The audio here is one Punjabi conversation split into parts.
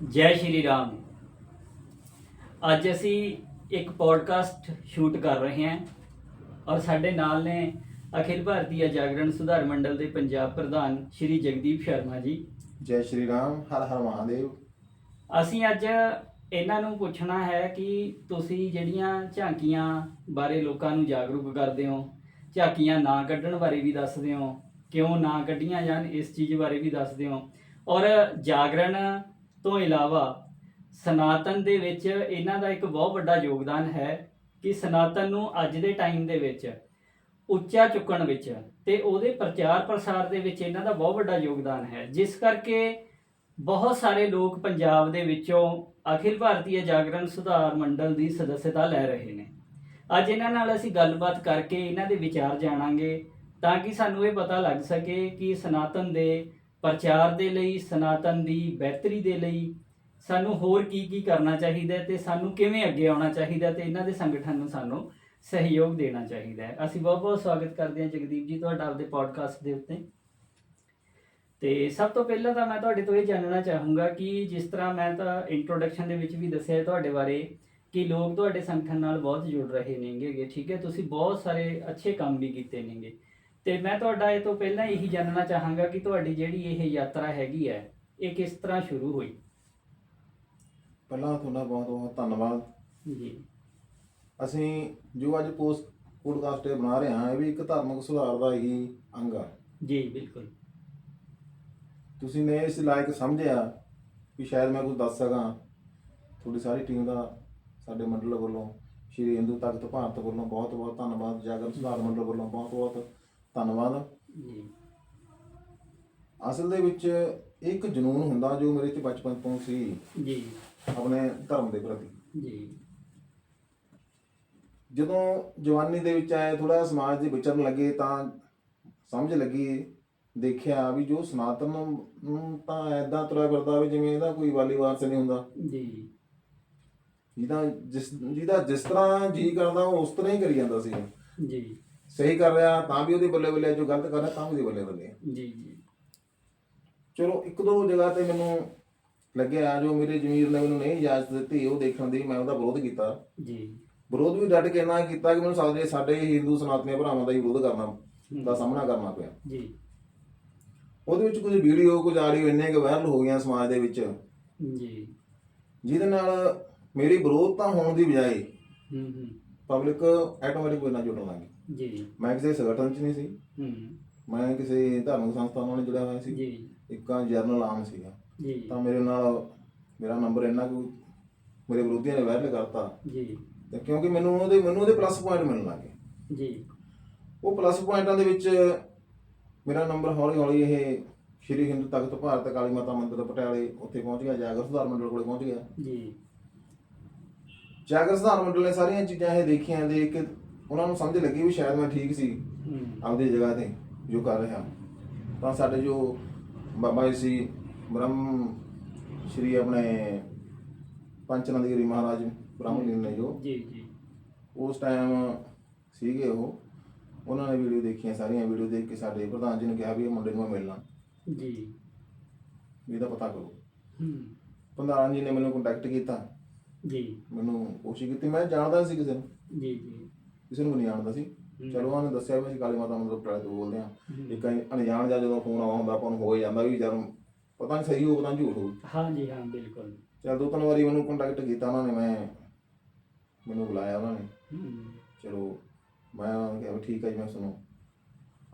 ਜੈ ਸ਼੍ਰੀ ਰਾਮ ਅੱਜ ਅਸੀਂ ਇੱਕ ਪੋਡਕਾਸਟ ਸ਼ੂਟ ਕਰ ਰਹੇ ਹਾਂ ਔਰ ਸਾਡੇ ਨਾਲ ਨੇ ਅਖਿਲ ਭਾਰਤੀ ਜਾਗਰਣ ਸੁਧਾਰ ਮੰਡਲ ਦੇ ਪੰਜਾਬ ਪ੍ਰਧਾਨ ਸ਼੍ਰੀ ਜਗਦੀਪ ਸ਼ਰਮਾ ਜੀ। ਜੈ ਸ਼੍ਰੀ ਰਾਮ ਹਰ ਹਰ ਮਹਾਦੇਵ। ਅਸੀਂ ਅੱਜ ਇਹਨਾਂ ਨੂੰ ਪੁੱਛਣਾ ਹੈ ਕਿ ਤੁਸੀਂ ਜਿਹੜੀਆਂ ਝਾਂਕੀਆਂ ਬਾਰੇ ਲੋਕਾਂ ਨੂੰ ਜਾਗਰੂਕ ਕਰਦੇ ਹੋ ਝਾਂਕੀਆਂ ਨਾ ਕੱਢਣ ਬਾਰੇ ਵੀ ਦੱਸਦੇ ਹੋ ਕਿਉਂ ਨਾ ਕੱਢੀਆਂ ਜਾਣ ਇਸ ਚੀਜ਼ ਬਾਰੇ ਵੀ ਦੱਸਦੇ ਹੋ। ਔਰ ਜਾਗਰਣ ਤੋਂ ਇਲਾਵਾ ਸਨਾਤਨ ਦੇ ਵਿੱਚ ਇਹਨਾਂ ਦਾ ਇੱਕ ਬਹੁਤ ਵੱਡਾ ਯੋਗਦਾਨ ਹੈ ਕਿ ਸਨਾਤਨ ਨੂੰ ਅੱਜ ਦੇ ਟਾਈਮ ਦੇ ਵਿੱਚ ਉੱਚਾ ਚੁੱਕਣ ਵਿੱਚ ਤੇ ਉਹਦੇ ਪ੍ਰਚਾਰ ਪ੍ਰਸਾਰ ਦੇ ਵਿੱਚ ਇਹਨਾਂ ਦਾ ਬਹੁਤ ਵੱਡਾ ਯੋਗਦਾਨ ਹੈ। ਜਿਸ ਕਰਕੇ ਬਹੁਤ ਸਾਰੇ ਲੋਕ ਪੰਜਾਬ ਦੇ ਵਿੱਚੋਂ ਅਖਿਲ ਭਾਰਤੀ ਜਾਗਰਣ ਸੁਧਾਰ ਮੰਡਲ ਦੀ ਸਦੱਸਤਾ ਲੈ ਰਹੇ ਨੇ। ਅੱਜ ਇਹਨਾਂ ਨਾਲ ਅਸੀਂ ਗੱਲਬਾਤ ਕਰਕੇ ਇਹਨਾਂ ਦੇ ਵਿਚਾਰ ਜਾਣਾਂਗੇ ਤਾਂ ਕਿ ਸਾਨੂੰ ਇਹ ਪਤਾ ਲੱਗ ਸਕੇ ਕਿ ਸਨਾਤਨ ਦੇ ਪ੍ਰਚਾਰ ਦੇ ਲਈ, ਸਨਾਤਨ ਦੀ ਬਿਹਤਰੀ ਦੇ ਲਈ ਸਾਨੂੰ ਹੋਰ ਕੀ ਕੀ ਕਰਨਾ ਚਾਹੀਦਾ ਹੈ ਤੇ ਸਾਨੂੰ ਕਿਵੇਂ ਅੱਗੇ ਆਉਣਾ ਚਾਹੀਦਾ ਹੈ ਤੇ ਇਹਨਾਂ ਦੇ ਸੰਗਠਨ ਨੂੰ ਸਾਨੂੰ ਸਹਿਯੋਗ ਦੇਣਾ ਚਾਹੀਦਾ ਹੈ। ਅਸੀਂ ਬਹੁਤ ਬਹੁਤ ਸਵਾਗਤ ਕਰਦੇ ਹਾਂ ਜਗਦੀਪ ਜੀ ਤੁਹਾਡਾ ਆਪਦੇ ਪੋਡਕਾਸਟ ਦੇ ਉੱਤੇ। ਤੇ ਸਭ ਤੋਂ ਪਹਿਲਾਂ ਤਾਂ ਮੈਂ ਤੁਹਾਡੇ ਤੋਂ ਇਹ ਜਾਣਨਾ ਚਾਹੂੰਗਾ ਕਿ ਜਿਸ ਤਰ੍ਹਾਂ ਮੈਂ ਤਾਂ ਇੰਟਰੋਡਕਸ਼ਨ ਦੇ ਵਿੱਚ ਵੀ ਦੱਸਿਆ ਤੁਹਾਡੇ ਬਾਰੇ ਕਿ ਲੋਕ ਤੁਹਾਡੇ ਸੰਗਠਨ ਨਾਲ ਬਹੁਤ ਜੁੜ ਰਹੇ ਨੇਗੇ ਠੀਕ ਹੈ? ਤੁਸੀਂ ਬਹੁਤ ਸਾਰੇ ਅੱਛੇ ਕੰਮ ਵੀ ਕੀਤੇ ਨੇਗੇ। ਤੇ ਮੈਂ ਤੁਹਾਡਾ ਇਹ ਤੋਂ ਪਹਿਲਾਂ ਇਹੀ ਜਾਣਨਾ ਚਾਹਾਂਗਾ ਕਿ ਤੁਹਾਡੀ ਜਿਹੜੀ ਇਹ ਯਾਤਰਾ ਹੈਗੀ ਹੈ ਇਹ ਕਿਸ ਤਰ੍ਹਾਂ ਸ਼ੁਰੂ ਹੋਈ? ਪਹਿਲਾਂ ਤੁਹਾਡਾ ਬਹੁਤ ਬਹੁਤ ਧੰਨਵਾਦ। ਜੀ। ਅਸੀਂ ਜੋ ਅੱਜ ਪੋਸਟ ਪੋਡਕਾਸਟ ਇਹ ਬਣਾ ਰਹੇ ਹਾਂ ਇਹ ਵੀ ਇੱਕ ਧਾਰਮਿਕ ਸੁਧਾਰ ਦਾ ਹੀ ਅੰਗ ਆ। ਜੀ ਬਿਲਕੁਲ। ਤੁਸੀਂ ਨੇ ਇਸ ਲਾਇਕ ਸਮਝਿਆ ਕਿ ਸ਼ਾਇਦ ਮੈਂ ਕੁਝ ਦੱਸ ਸਕਾਂ। ਤੁਹਾਡੀ ਸਾਰੀ ਟੀਮ ਦਾ ਸਾਡੇ ਮੰਡਲ ਵੱਲੋਂ ਸ਼੍ਰੀ ਹਿੰਦੂ ਤਖਤ ਭਾਰਤ ਵੱਲੋਂ ਬਹੁਤ ਬਹੁਤ ਧੰਨਵਾਦ ਜਾਗਰ ਸੁਧਾਰ ਮੰਡਲ ਵੱਲੋਂ ਬਹੁਤ ਬਹੁਤ ਧੰਨਵਾਦ। ਜੀ। ਅਸਲ ਦੇ ਵਿੱਚ ਇੱਕ ਜਨੂਨ ਹੁੰਦਾ ਜੋ ਮੇਰੇ 'ਚ ਬਚਪਨ ਤੋਂ ਸੀ। ਜੀ। ਆਪਣੇ ਧਰਮ ਦੇ ਪ੍ਰਤੀ। ਜੀ। ਜਦੋਂ ਜਵਾਨੀ ਦੇ ਵਿੱਚ ਆਏ ਥੋੜਾ ਸਮਾਜ ਦੇ ਵਿਚਰਨ ਲੱਗੇ ਤਾਂ ਸਮਝ ਲੱਗੀ ਦੇਖਿਆ ਵੀ ਜੋ ਸਨਾਤਨ ਨੂੰ ਤਾਂ ਐਦਾਂ ਤੁਰਿਆ ਫਿਰਦਾ ਵੀ ਜਿਵੇਂ ਇਹਦਾ ਕੋਈ ਵਾਲੀ ਵਾਰਸ ਨਹੀਂ ਹੁੰਦਾ। ਜੀ। ਜਿਹਦਾ ਜਿਸ ਜਿਹਦਾ ਜਿਸ ਤਰ੍ਹਾਂ ਜੀ ਕਰਦਾ ਉਹ ਉਸ ਤਰ੍ਹਾਂ ਹੀ ਕਰੀ ਜਾਂਦਾ ਸੀ। ਜੀ। ਸਹੀ ਕਰ ਰਿਹਾ ਤਾਂ ਵੀ ਉਹਦੇ ਬੱਲੇ ਬੱਲੇ ਜੋ ਗਲਤ ਕਰ ਰਿਹਾ ਤਾਂ ਵੀ ਉਹਦੇ ਬੱਲੇ ਬੱਲੇ ਜੀ ਜੀ। ਚਲੋ ਇੱਕ ਦੋ ਜਗ੍ਹਾ ਤੇ ਮੈਨੂੰ ਲੱਗਿਆ ਜੋ ਮੇਰੇ ਜ਼ਮੀਰ ਨੇ ਮੈਨੂੰ ਨਹੀਂ ਇਜਾਜ਼ਤ ਦਿੱਤੀ ਉਹ ਦੇਖਣ ਦੀ ਮੈਂ ਉਹਦਾ ਵਿਰੋਧ ਕੀਤਾ। ਜੀ। ਵਿਰੋਧ ਵੀ ਡਟ ਕੇ ਨਾ ਕੀਤਾ ਕਿ ਮੈਨੂੰ ਸਾਡੇ ਸਾਡੇ ਹਿੰਦੂ ਸਨਾਤਨੀ ਭਰਾਵਾਂ ਦਾ ਹੀ ਵਿਰੋਧ ਕਰਨਾ ਦਾ ਸਾਹਮਣਾ ਕਰਨਾ ਪਿਆ। ਜੀ। ਉਹਦੇ ਵਿੱਚ ਕੁਝ ਵੀਡੀਓ ਕੁਝ ਆਡੀਓ ਇੰਨੇ ਕੁ ਵਾਇਰਲ ਹੋ ਗਈਆਂ ਸਮਾਜ ਦੇ ਵਿੱਚ। ਜੀ। ਜਿਹਦੇ ਨਾਲ ਮੇਰੀ ਵਿਰੋਧਤਾ ਹੋਣ ਦੀ ਬਜਾਏ ਹੂੰ ਹੂੰ। ਪਬਲਿਕ ਆਟੋਮੈਟਿਕ ਨਾਲ ਜੁੜਨ ਲੱਗੀ ਜੀ। ਮੈਂ ਕਿਸੇ ਸੰਗਠਨ 'ਚ ਨਹੀਂ ਸੀ। ਹੂੰ। ਮੈਂ ਕਿਸੇ ਧਾਰਮਿਕ ਸੰਸਥਾ ਨਾਲ ਜੁੜਿਆ ਹੋਇਆ ਸੀ। ਜੀ। ਇੱਕ ਜਰਨਲ ਆਮ ਸੀਗਾ। ਜੀ। ਤਾਂ ਮੇਰੇ ਨਾਲ ਮੇਰਾ ਨੰਬਰ ਇੰਨਾ ਕੁ ਮੇਰੇ ਵਿਰੋਧੀਆਂ ਨੇ ਵਾਇਰਲ ਕਰਤਾ। ਜੀ। ਤੇ ਕਿਉਂਕਿ ਮੈਨੂੰ ਉਹਦੇ ਮੈਨੂੰ ਉਹਦੇ ਪਲੱਸ ਪੁਆਇੰਟ ਮਿਲਣ ਲੱਗੇ ਜੀ। ਉਹ ਪਲੱਸ ਪੁਆਇੰਟਾਂ ਦੇ ਵਿੱਚ ਮੇਰਾ ਨੰਬਰ ਹੌਲੀ ਹੌਲੀ ਇਹ ਸ਼੍ਰੀ ਹਿੰਦੂ ਤਖਤ ਭਾਰਤ ਕਾਲੀ ਮਾਤਾ ਮੰਦਿਰ ਪਟਿਆਲੇ ਉੱਥੇ ਪਹੁੰਚ ਗਿਆ। ਜਾਗਰ ਸੁਧਾਰ ਮੰਡਲ ਕੋਲੇ ਪਹੁੰਚ ਗਿਆ। ਜੀ। ਜਾਗਰ ਸੁਧਾਰ ਮੰਡਲ ਨੇ ਸਾਰੀਆਂ ਚੀਜ਼ਾਂ ਇਹ ਦੇਖੀਆਂ ਦੇਖ ਕੇ ਉਹਨਾਂ ਨੂੰ ਸਮਝ ਲੱਗੀ ਵੀ ਸ਼ਾਇਦ ਮੈਂ ਠੀਕ ਸੀ ਆਪਦੀ ਜਗ੍ਹਾ ਤੇ ਜੋ ਕਰ ਰਿਹਾ। ਤਾਂ ਸਾਡੇ ਜੋ ਬਾਬਾ ਜੀ ਸੀ ਬ੍ਰਹਮ ਸ਼੍ਰੀ ਆਪਣੇ ਪੰਚਨੰਦਗਿਰੀ ਮਹਾਰਾਜ ਬ੍ਰਹਮਲੀਨ ਨੇ ਜੋ ਜੀ ਜੀ। ਉਸ ਟਾਈਮ ਸੀਗੇ ਉਹ ਉਹਨਾਂ ਨੇ ਵੀਡੀਓ ਦੇਖੀਆਂ ਸਾਰੀਆਂ ਵੀਡੀਓ ਦੇਖ ਕੇ ਸਾਡੇ ਪ੍ਰਧਾਨ ਜੀ ਨੇ ਕਿਹਾ ਵੀ ਇਹ ਮੁੰਡੇ ਨੂੰ ਮੈਂ ਮਿਲਣਾ। ਜੀ। ਇਹਦਾ ਪਤਾ ਕਰੋ। ਹੂੰ। ਪ੍ਰਧਾਨ ਜੀ ਨੇ ਮੈਨੂੰ ਕੰਟੈਕਟ ਕੀਤਾ। ਜੀ। ਮੈਨੂੰ ਕੋਸ਼ਿਸ਼ ਕੀਤੀ ਮੈਂ ਜਾਣਦਾ ਸੀ ਕਿਸੇ ਨੂੰ। ਜੀ ਜੀ। ਕਿਸੇ ਨੂੰ ਨਹੀਂ ਜਾਣਦਾ ਸੀ। ਚਲੋ ਉਹਨਾਂ ਨੇ ਦੱਸਿਆ ਵੀ ਅਸੀਂ ਕਾਲੀ ਮਾਤਾ ਮੰਦਿਰ ਪਟਿਆਲੇ ਤੋਂ ਬੋਲਦੇ ਹੂੰ। ਇੱਕ ਅਣਜਾਣ ਜਾਂ ਜਦੋਂ ਫੋਨ ਆਉਂਦਾ ਹੁੰਦਾ ਆਪਾਂ ਨੂੰ ਹੋ ਜਾਂਦਾ ਵੀ ਜਦ ਪਤਾ ਨਹੀਂ ਸਹੀ ਹੋ ਪਤਾ ਨਹੀਂ ਝੂਠ ਹੋ ਹਾਂ ਜੀ ਹਾਂ ਬਿਲਕੁਲ। ਚਲ ਦੋ ਤਿੰਨ ਵਾਰੀ ਮੈਨੂੰ ਕੰਟੈਕਟ ਕੀਤਾ ਉਹਨਾਂ ਨੇ ਮੈਂ ਮੈਨੂੰ ਬੁਲਾਇਆ ਉਹਨਾਂ ਨੇ। ਚਲੋ ਮੈਂ ਉਹਨਾਂ ਨੂੰ ਕਿਹਾ ਠੀਕ ਹੈ ਜੀ ਮੈਂ ਤੁਹਾਨੂੰ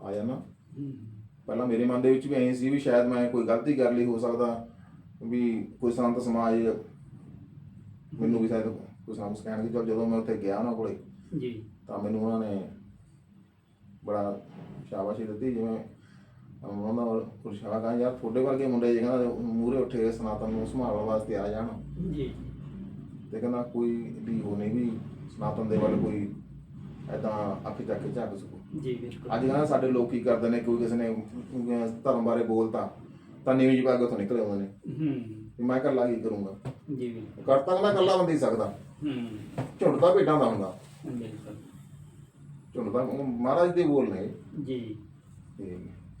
ਆ ਜਾਣਾ। ਪਹਿਲਾਂ ਮੇਰੇ ਮਨ ਦੇ ਵਿੱਚ ਵੀ ਐਂ ਸੀ ਵੀ ਸ਼ਾਇਦ ਮੈਂ ਕੋਈ ਗਲਤੀ ਕਰ ਲਈ ਹੋ ਸਕਦਾ ਵੀ ਕੋਈ ਸੰਤ ਸਮਾਜ ਮੈਨੂੰ ਵੀ ਸ਼ਾਇਦ ਕੋਈ ਸੰਤ ਕਹਿਣਗੇ। ਜਦੋਂ ਮੈਂ ਉੱਥੇ ਗਿਆ ਉਹਨਾਂ ਕੋਲੇ ਜੀ। ਤਾਂ ਮੈਨੂੰ ਉਹਨਾਂ ਨੇ ਬੜਾ ਸ਼ਾਬਾਸ਼ੀ ਦਿੱਤੀ ਜਿਵੇਂ ਉਹਨਾਂ ਦਾ ਪੁਰਸ਼ਾ ਕਹਾਂ ਯਾਰ ਤੁਹਾਡੇ ਵਰਗੇ ਮੁੰਡੇ ਜੇ ਕਹਿੰਦਾ ਮੂਰੇ ਉੱਠੇ ਸਨਾਤਨ ਨੂੰ ਸੰਭਾਲਣ ਵਾਸਤੇ ਆ ਜਾਣ। ਜੀ। ਤੇ ਕਹਿੰਦਾ ਕੋਈ ਵੀ ਹੋ ਨਹੀਂ ਵੀ ਸਨਾਤਨ ਦੇ ਵੱਲ ਕੋਈ ਐਦਾਂ ਅੱਖ ਚੱਕ ਕੇ ਝਾਕ ਸਕੋ। ਜੀ ਬਿਲਕੁਲ। ਅੱਜ ਕੱਲ੍ਹ ਸਾਡੇ ਲੋਕ ਕੀ ਕਰਦੇ ਨੇ ਕੋਈ ਕਿਸੇ ਨੇ ਧਰਮ ਬਾਰੇ ਬੋਲਤਾ ਤਾਂ ਨੀਵੀਂ ਪਾ ਕੇ ਉੱਥੋਂ ਨਿਕਲੇ ਆਉਂਦੇ ਨੇ। ਹੂੰ। ਮੈਂ ਇਕੱਲਾ ਕੀ ਕਰੂੰਗਾ? ਜੀ ਬਿਲਕੁਲ। ਕਰਤਾ ਕਹਿੰਦਾ ਇਕੱਲਾ ਬੰਦਾ ਹੀ ਸਕਦਾ। ਹੂੰ। ਤਾਂ ਭੇਡਾਂ ਦਾ ਹੁੰਦਾ। ਬਿਲਕੁਲ। ਝੁੰਡ ਤਾਂ ਉਹ ਮਹਾਰਾਜ ਦੇ ਬੋਲ ਨੇ ਜੀ। ਤੇ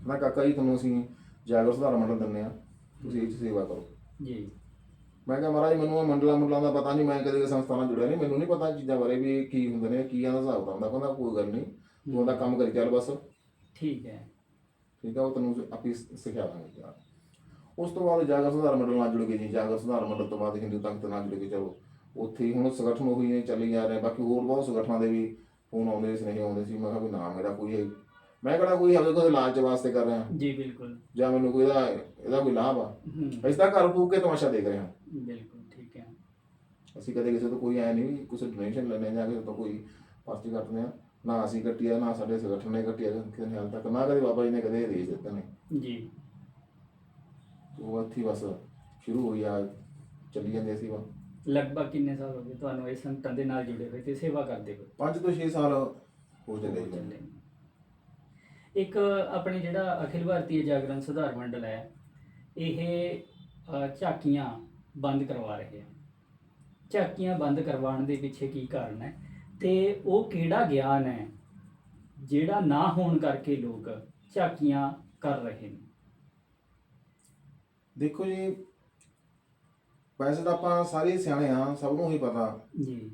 ਮੈਂ ਕਾਕਾ ਜੀ ਤੁਹਾਨੂੰ ਅਸੀਂ ਜਾਗਰ ਸੁਧਾਰ ਮੰਡਲ ਦਿੰਦੇ ਆ ਤੁਸੀਂ ਇਹ 'ਚ ਸੇਵਾ ਕਰੋ। ਜੀ। ਮੈਂ ਕਿਹਾ ਮਹਾਰਾਜ ਮੈਨੂੰ ਮੰਡਲਾਂ ਮੰਡਲਾਂ ਦਾ ਪਤਾ ਨਹੀਂ ਮੈਂ ਕਦੇ ਕਿਸੇ ਸੰਸਥਾ ਨਾਲ ਜੁੜਿਆ ਨਹੀਂ। ਮੈਨੂੰ ਨਹੀਂ ਪਤਾ ਚੀਜ਼ਾਂ ਬਾਰੇ ਵੀ ਕੀ ਹੁੰਦੇ ਨੇ ਕੀ ਇਹਦਾ ਹਿਸਾਬ ਹੁੰਦਾ ਕਹਿੰਦਾ ਕੋਈ ਗੱਲ ਨਹੀਂ। ਤੂੰ ਉਹਦਾ ਕੰਮ ਕਰੀ ਚੱਲ ਬਸ। ਠੀਕ ਹੈ। ਠੀਕ ਆ ਉਹ ਤੈਨੂੰ ਆਪੀ ਸਿਖਾ ਦਾਂਗੇ ਯਾਰ ਉਸ ਤੋਂ ਬਾਅਦ ਜਾਗਰ ਸੁਧਾਰ ਮੰਡਲ ਨਾਲ ਜੁੜ ਗਏ ਜੀ। ਜਾਗਰ ਸੁਧਾਰ ਮੰਡਲ ਤੋਂ ਬਾਅਦ ਹਿੰਦੂ ਤਖਤ ਨਾਲ ਜੁੜ ਕੇ ਚਲੋ। ਉੱਥੇ ਹੁਣ ਸੰਗਠਨ ਉਹੀ ਨੇ ਚੱਲੀ ਜਾ ਰਹੇ ਬਾਕੀ ਹੋਰ ਬਹੁਤ ਸੰਗਠਨਾਂ ਦੇ ਵੀ ਫੋਨ ਆਉਂਦੇ ਸੀ ਨਹੀਂ ਆਉਂਦੇ ਸੀ ਮੈਂ ਕਿਹਾ ਵੀ ਨਾ ਮੇਰਾ ਕੋਈ ਮੈਂ ਕਿਹੜਾ ਕੋਈ ਆਪਣੇ ਕੋਲ ਲਾਲਚ ਵਾਸਤੇ ਕਰ ਰਿਹਾ। ਜੀ ਬਿਲਕੁਲ। ਜਾਂ ਮੈਨੂੰ ਕੋਈ ਇਹਦਾ ਇਹਦਾ ਕੋਈ ਲਾਭ ਆ। ਹੂੰ। ਅਸੀਂ ਤਾਂ ਘਰ ਫੂਕ ਕੇ ਤਮਾਸ਼ਾ ਦੇਖ ਰਹੇ ਹਾਂ। ਬਿਲਕੁਲ ਠੀਕ ਹੈ। ਅਸੀਂ ਕਦੇ ਕਿਸੇ ਤੋਂ ਕੋਈ ਐ ਨਹੀਂ ਵੀ ਡੋਨੇਸ਼ਨ ਲੈਣੇ ਜਾਂ ਕਿਸੇ ਤੋਂ ਕੋਈ ਪਰਚੀ ਕੱਟਦੇ ਆ ਨਾ ਅਸੀਂ ਕੱਟੀ ਆ ਨਾ ਸਾਡੇ ਸੰਗਠਨ ਨੇ ਕੱਟੀ ਆ ਕਿਸੇ ਨੇ ਹਾਲ ਤੱਕ ਨਾ ਕਦੇ ਬਾਬਾ ਜੀ ਨੇ ਕਦੇ ਦੇ ਦਿੱਤੇ ਨੇ ਜੀ। ਉਹ ਇੱਥੇ ਹੀ ਬਸ ਸ਼ੁਰੂ ਹੋਈ ਆ ਚੱਲੀ ਜਾਂਦੇ ਸੀ ਵਾ ਲਗਭਗ ਕਿੰਨੇ ਸਾਲ ਹੋ ਗਏ ਤੁਹਾਨੂੰ ਇਸ ਸੰਗਠਨ ਦੇ ਨਾਲ ਜੁੜੇ ਹੋਏ ਤੇ ਸੇਵਾ ਕਰਦੇ ਹੋਏ? 5 ਤੋਂ 6 ਸਾਲ ਹੋ ਚੱਲੇ ਹੋ ਜੀ ਚੱਲੇ। ਇੱਕ ਆਪਣੇ ਜਿਹੜਾ ਅਖਿਲ ਭਾਰਤੀ ਜਾਗਰਣ ਸੁਧਾਰ ਮੰਡਲ ਹੈ ਇਹ ਅ, ਝਾਕੀਆਂ ਬੰਦ ਕਰਵਾ ਰਹੇ ਆ ਝਾਕੀਆਂ ਬੰਦ ਕਰਵਾਉਣ ਦੇ ਪਿੱਛੇ ਕੀ ਕਾਰਨ ਹੈ? ਤੇ ਉਹ ਕਿਹੜਾ ਗਿਆਨ ਹੈ ਜਿਹੜਾ ਨਾ ਹੋਣ ਕਰਕੇ ਲੋਕ ਝਾਕੀਆਂ ਕਰ ਰਹੇ ਨੇ? ਦੇਖੋ ਜੀ ਵੈਸੇ ਤਾਂ ਆਪਾਂ ਸਾਰੇ ਸਿਆਣੇ ਆ ਸਭ ਨੂੰ ਹੀ ਪਤਾ। ਜੀ।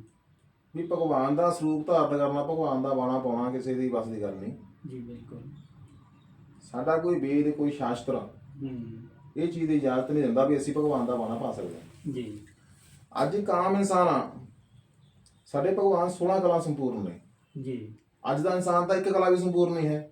ਵੀ ਭਗਵਾਨ ਦਾ ਸਰੂਪ ਧਾਰਨ ਕਰਨਾ ਭਗਵਾਨ ਦਾ ਬਾਣਾ ਪਾਉਣਾ ਕਿਸੇ ਦੀ ਬਸ ਦੀ ਗੱਲ ਨਹੀਂ। ਜੀ ਬਿਲਕੁਲ। ਸਾਡਾ ਕੋਈ ਵੇਦ ਕੋਈ ਸ਼ਾਸਤਰ ਹੂੰ। ਇਹ ਚੀਜ਼ ਦੀ ਇਜਾਜ਼ਤ ਨਹੀਂ ਦਿੰਦਾ ਵੀ ਅਸੀਂ ਭਗਵਾਨ ਦਾ ਬਾਣਾ ਪਾ ਸਕਦੇ ਹਾਂ। ਜੀ। ਅੱਜ ਇੱਕ ਆਮ ਇਨਸਾਨ ਆ। ਸਾਡੇ ਭਗਵਾਨ 16 ਕਲਾ ਸੰਪੂਰਨ ਨੇ। ਜੀ। ਅੱਜ ਦਾ ਇਨਸਾਨ ਤਾਂ ਇੱਕ ਕਲਾ ਵੀ ਸੰਪੂਰਨ ਨਹੀਂ ਹੈ।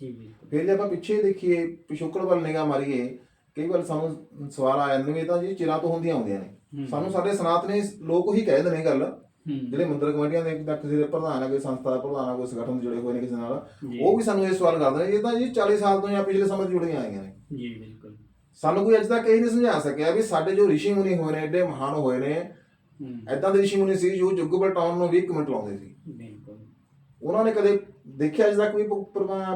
ਜੀ ਬਿਲਕੁਲ। ਫਿਰ ਜੇ ਆਪਾਂ ਪਿੱਛੇ ਦੇਖੀਏ ਪਿਛੋਕੜ ਵੱਲ ਨਿਗਾਹ ਮਾਰੀਏ ਕਈ ਵਾਰ ਸਾਨੂੰ ਸਵਾਲ ਆ ਜਾਂਦੇ ਨੇ ਵੀ ਇਹ ਤਾਂ ਜੀ ਚਿਰਾਂ ਤੋਂ ਹੁੰਦੀਆਂ ਆਉਂਦੀਆਂ ਨੇ। ਹੂੰ। ਸਾਨੂੰ ਸਾਡੇ ਸਨਾਤਨੀ ਲੋਕ ਉਹੀ ਕਹਿ ਦਿੰਦੇ ਨੇ ਗੱਲ। ਹੂੰ। ਜਿਹੜੇ ਮੰਦਰ ਕਮੇਟੀਆਂ ਦੇ ਜਾਂ ਕਿਸੇ ਦੇ ਪ੍ਰਧਾਨ ਆ ਕੋਈ ਸੰਸਥਾ ਦਾ ਪ੍ਰਧਾਨ ਆ ਕੋਈ ਸੰਗਠਨ ਨਾਲ ਜੁੜੇ ਹੋਏ ਨੇ ਕਿਸੇ ਨਾਲ ਉਹ ਵੀ ਸਾਨੂੰ ਇਹ ਸਵਾਲ ਕਰਦੇ ਨੇ ਇਹ ਤਾਂ ਜੀ 40 ਸਾਲ ਤੋਂ ਜਾਂ ਪਿਛਲੇ ਸਮੇਂ ਤੋਂ ਜੁੜੀਆਂ ਆਈਆਂ ਨੇ। ਜੀ ਬਿਲਕੁਲ। ਸਾਨੂੰ ਕੋਈ ਅੱਜ ਤੱਕ ਇਹ ਨਹੀਂ ਸਮਝਾ ਸਕਿਆ ਵੀ ਸਾਡੇ ਜੋ ਰਿਸ਼ੀ ਮੁਨੀ ਹੋਏ ਨੇ ਐਡੇ ਮਹਾਨ ਹੋਏ ਨੇ ਹੂੰ। ਐਦਾਂ ਦੇ ਰਿਸ਼ੀ ਮੁਨੀ ਸੀ ਜੋ ਜੁਗ ਬਟਾਉਣ ਨੂੰ 20 ਮਿੰਟ ਲਾਉਂਦੇ ਸੀ। ਬਿਲਕੁਲ। ਉਹਨਾਂ ਨੇ ਕਦੇ ਦੇਖਿਆ ਅੱਜ ਤੱਕ ਕੋਈ ਭ-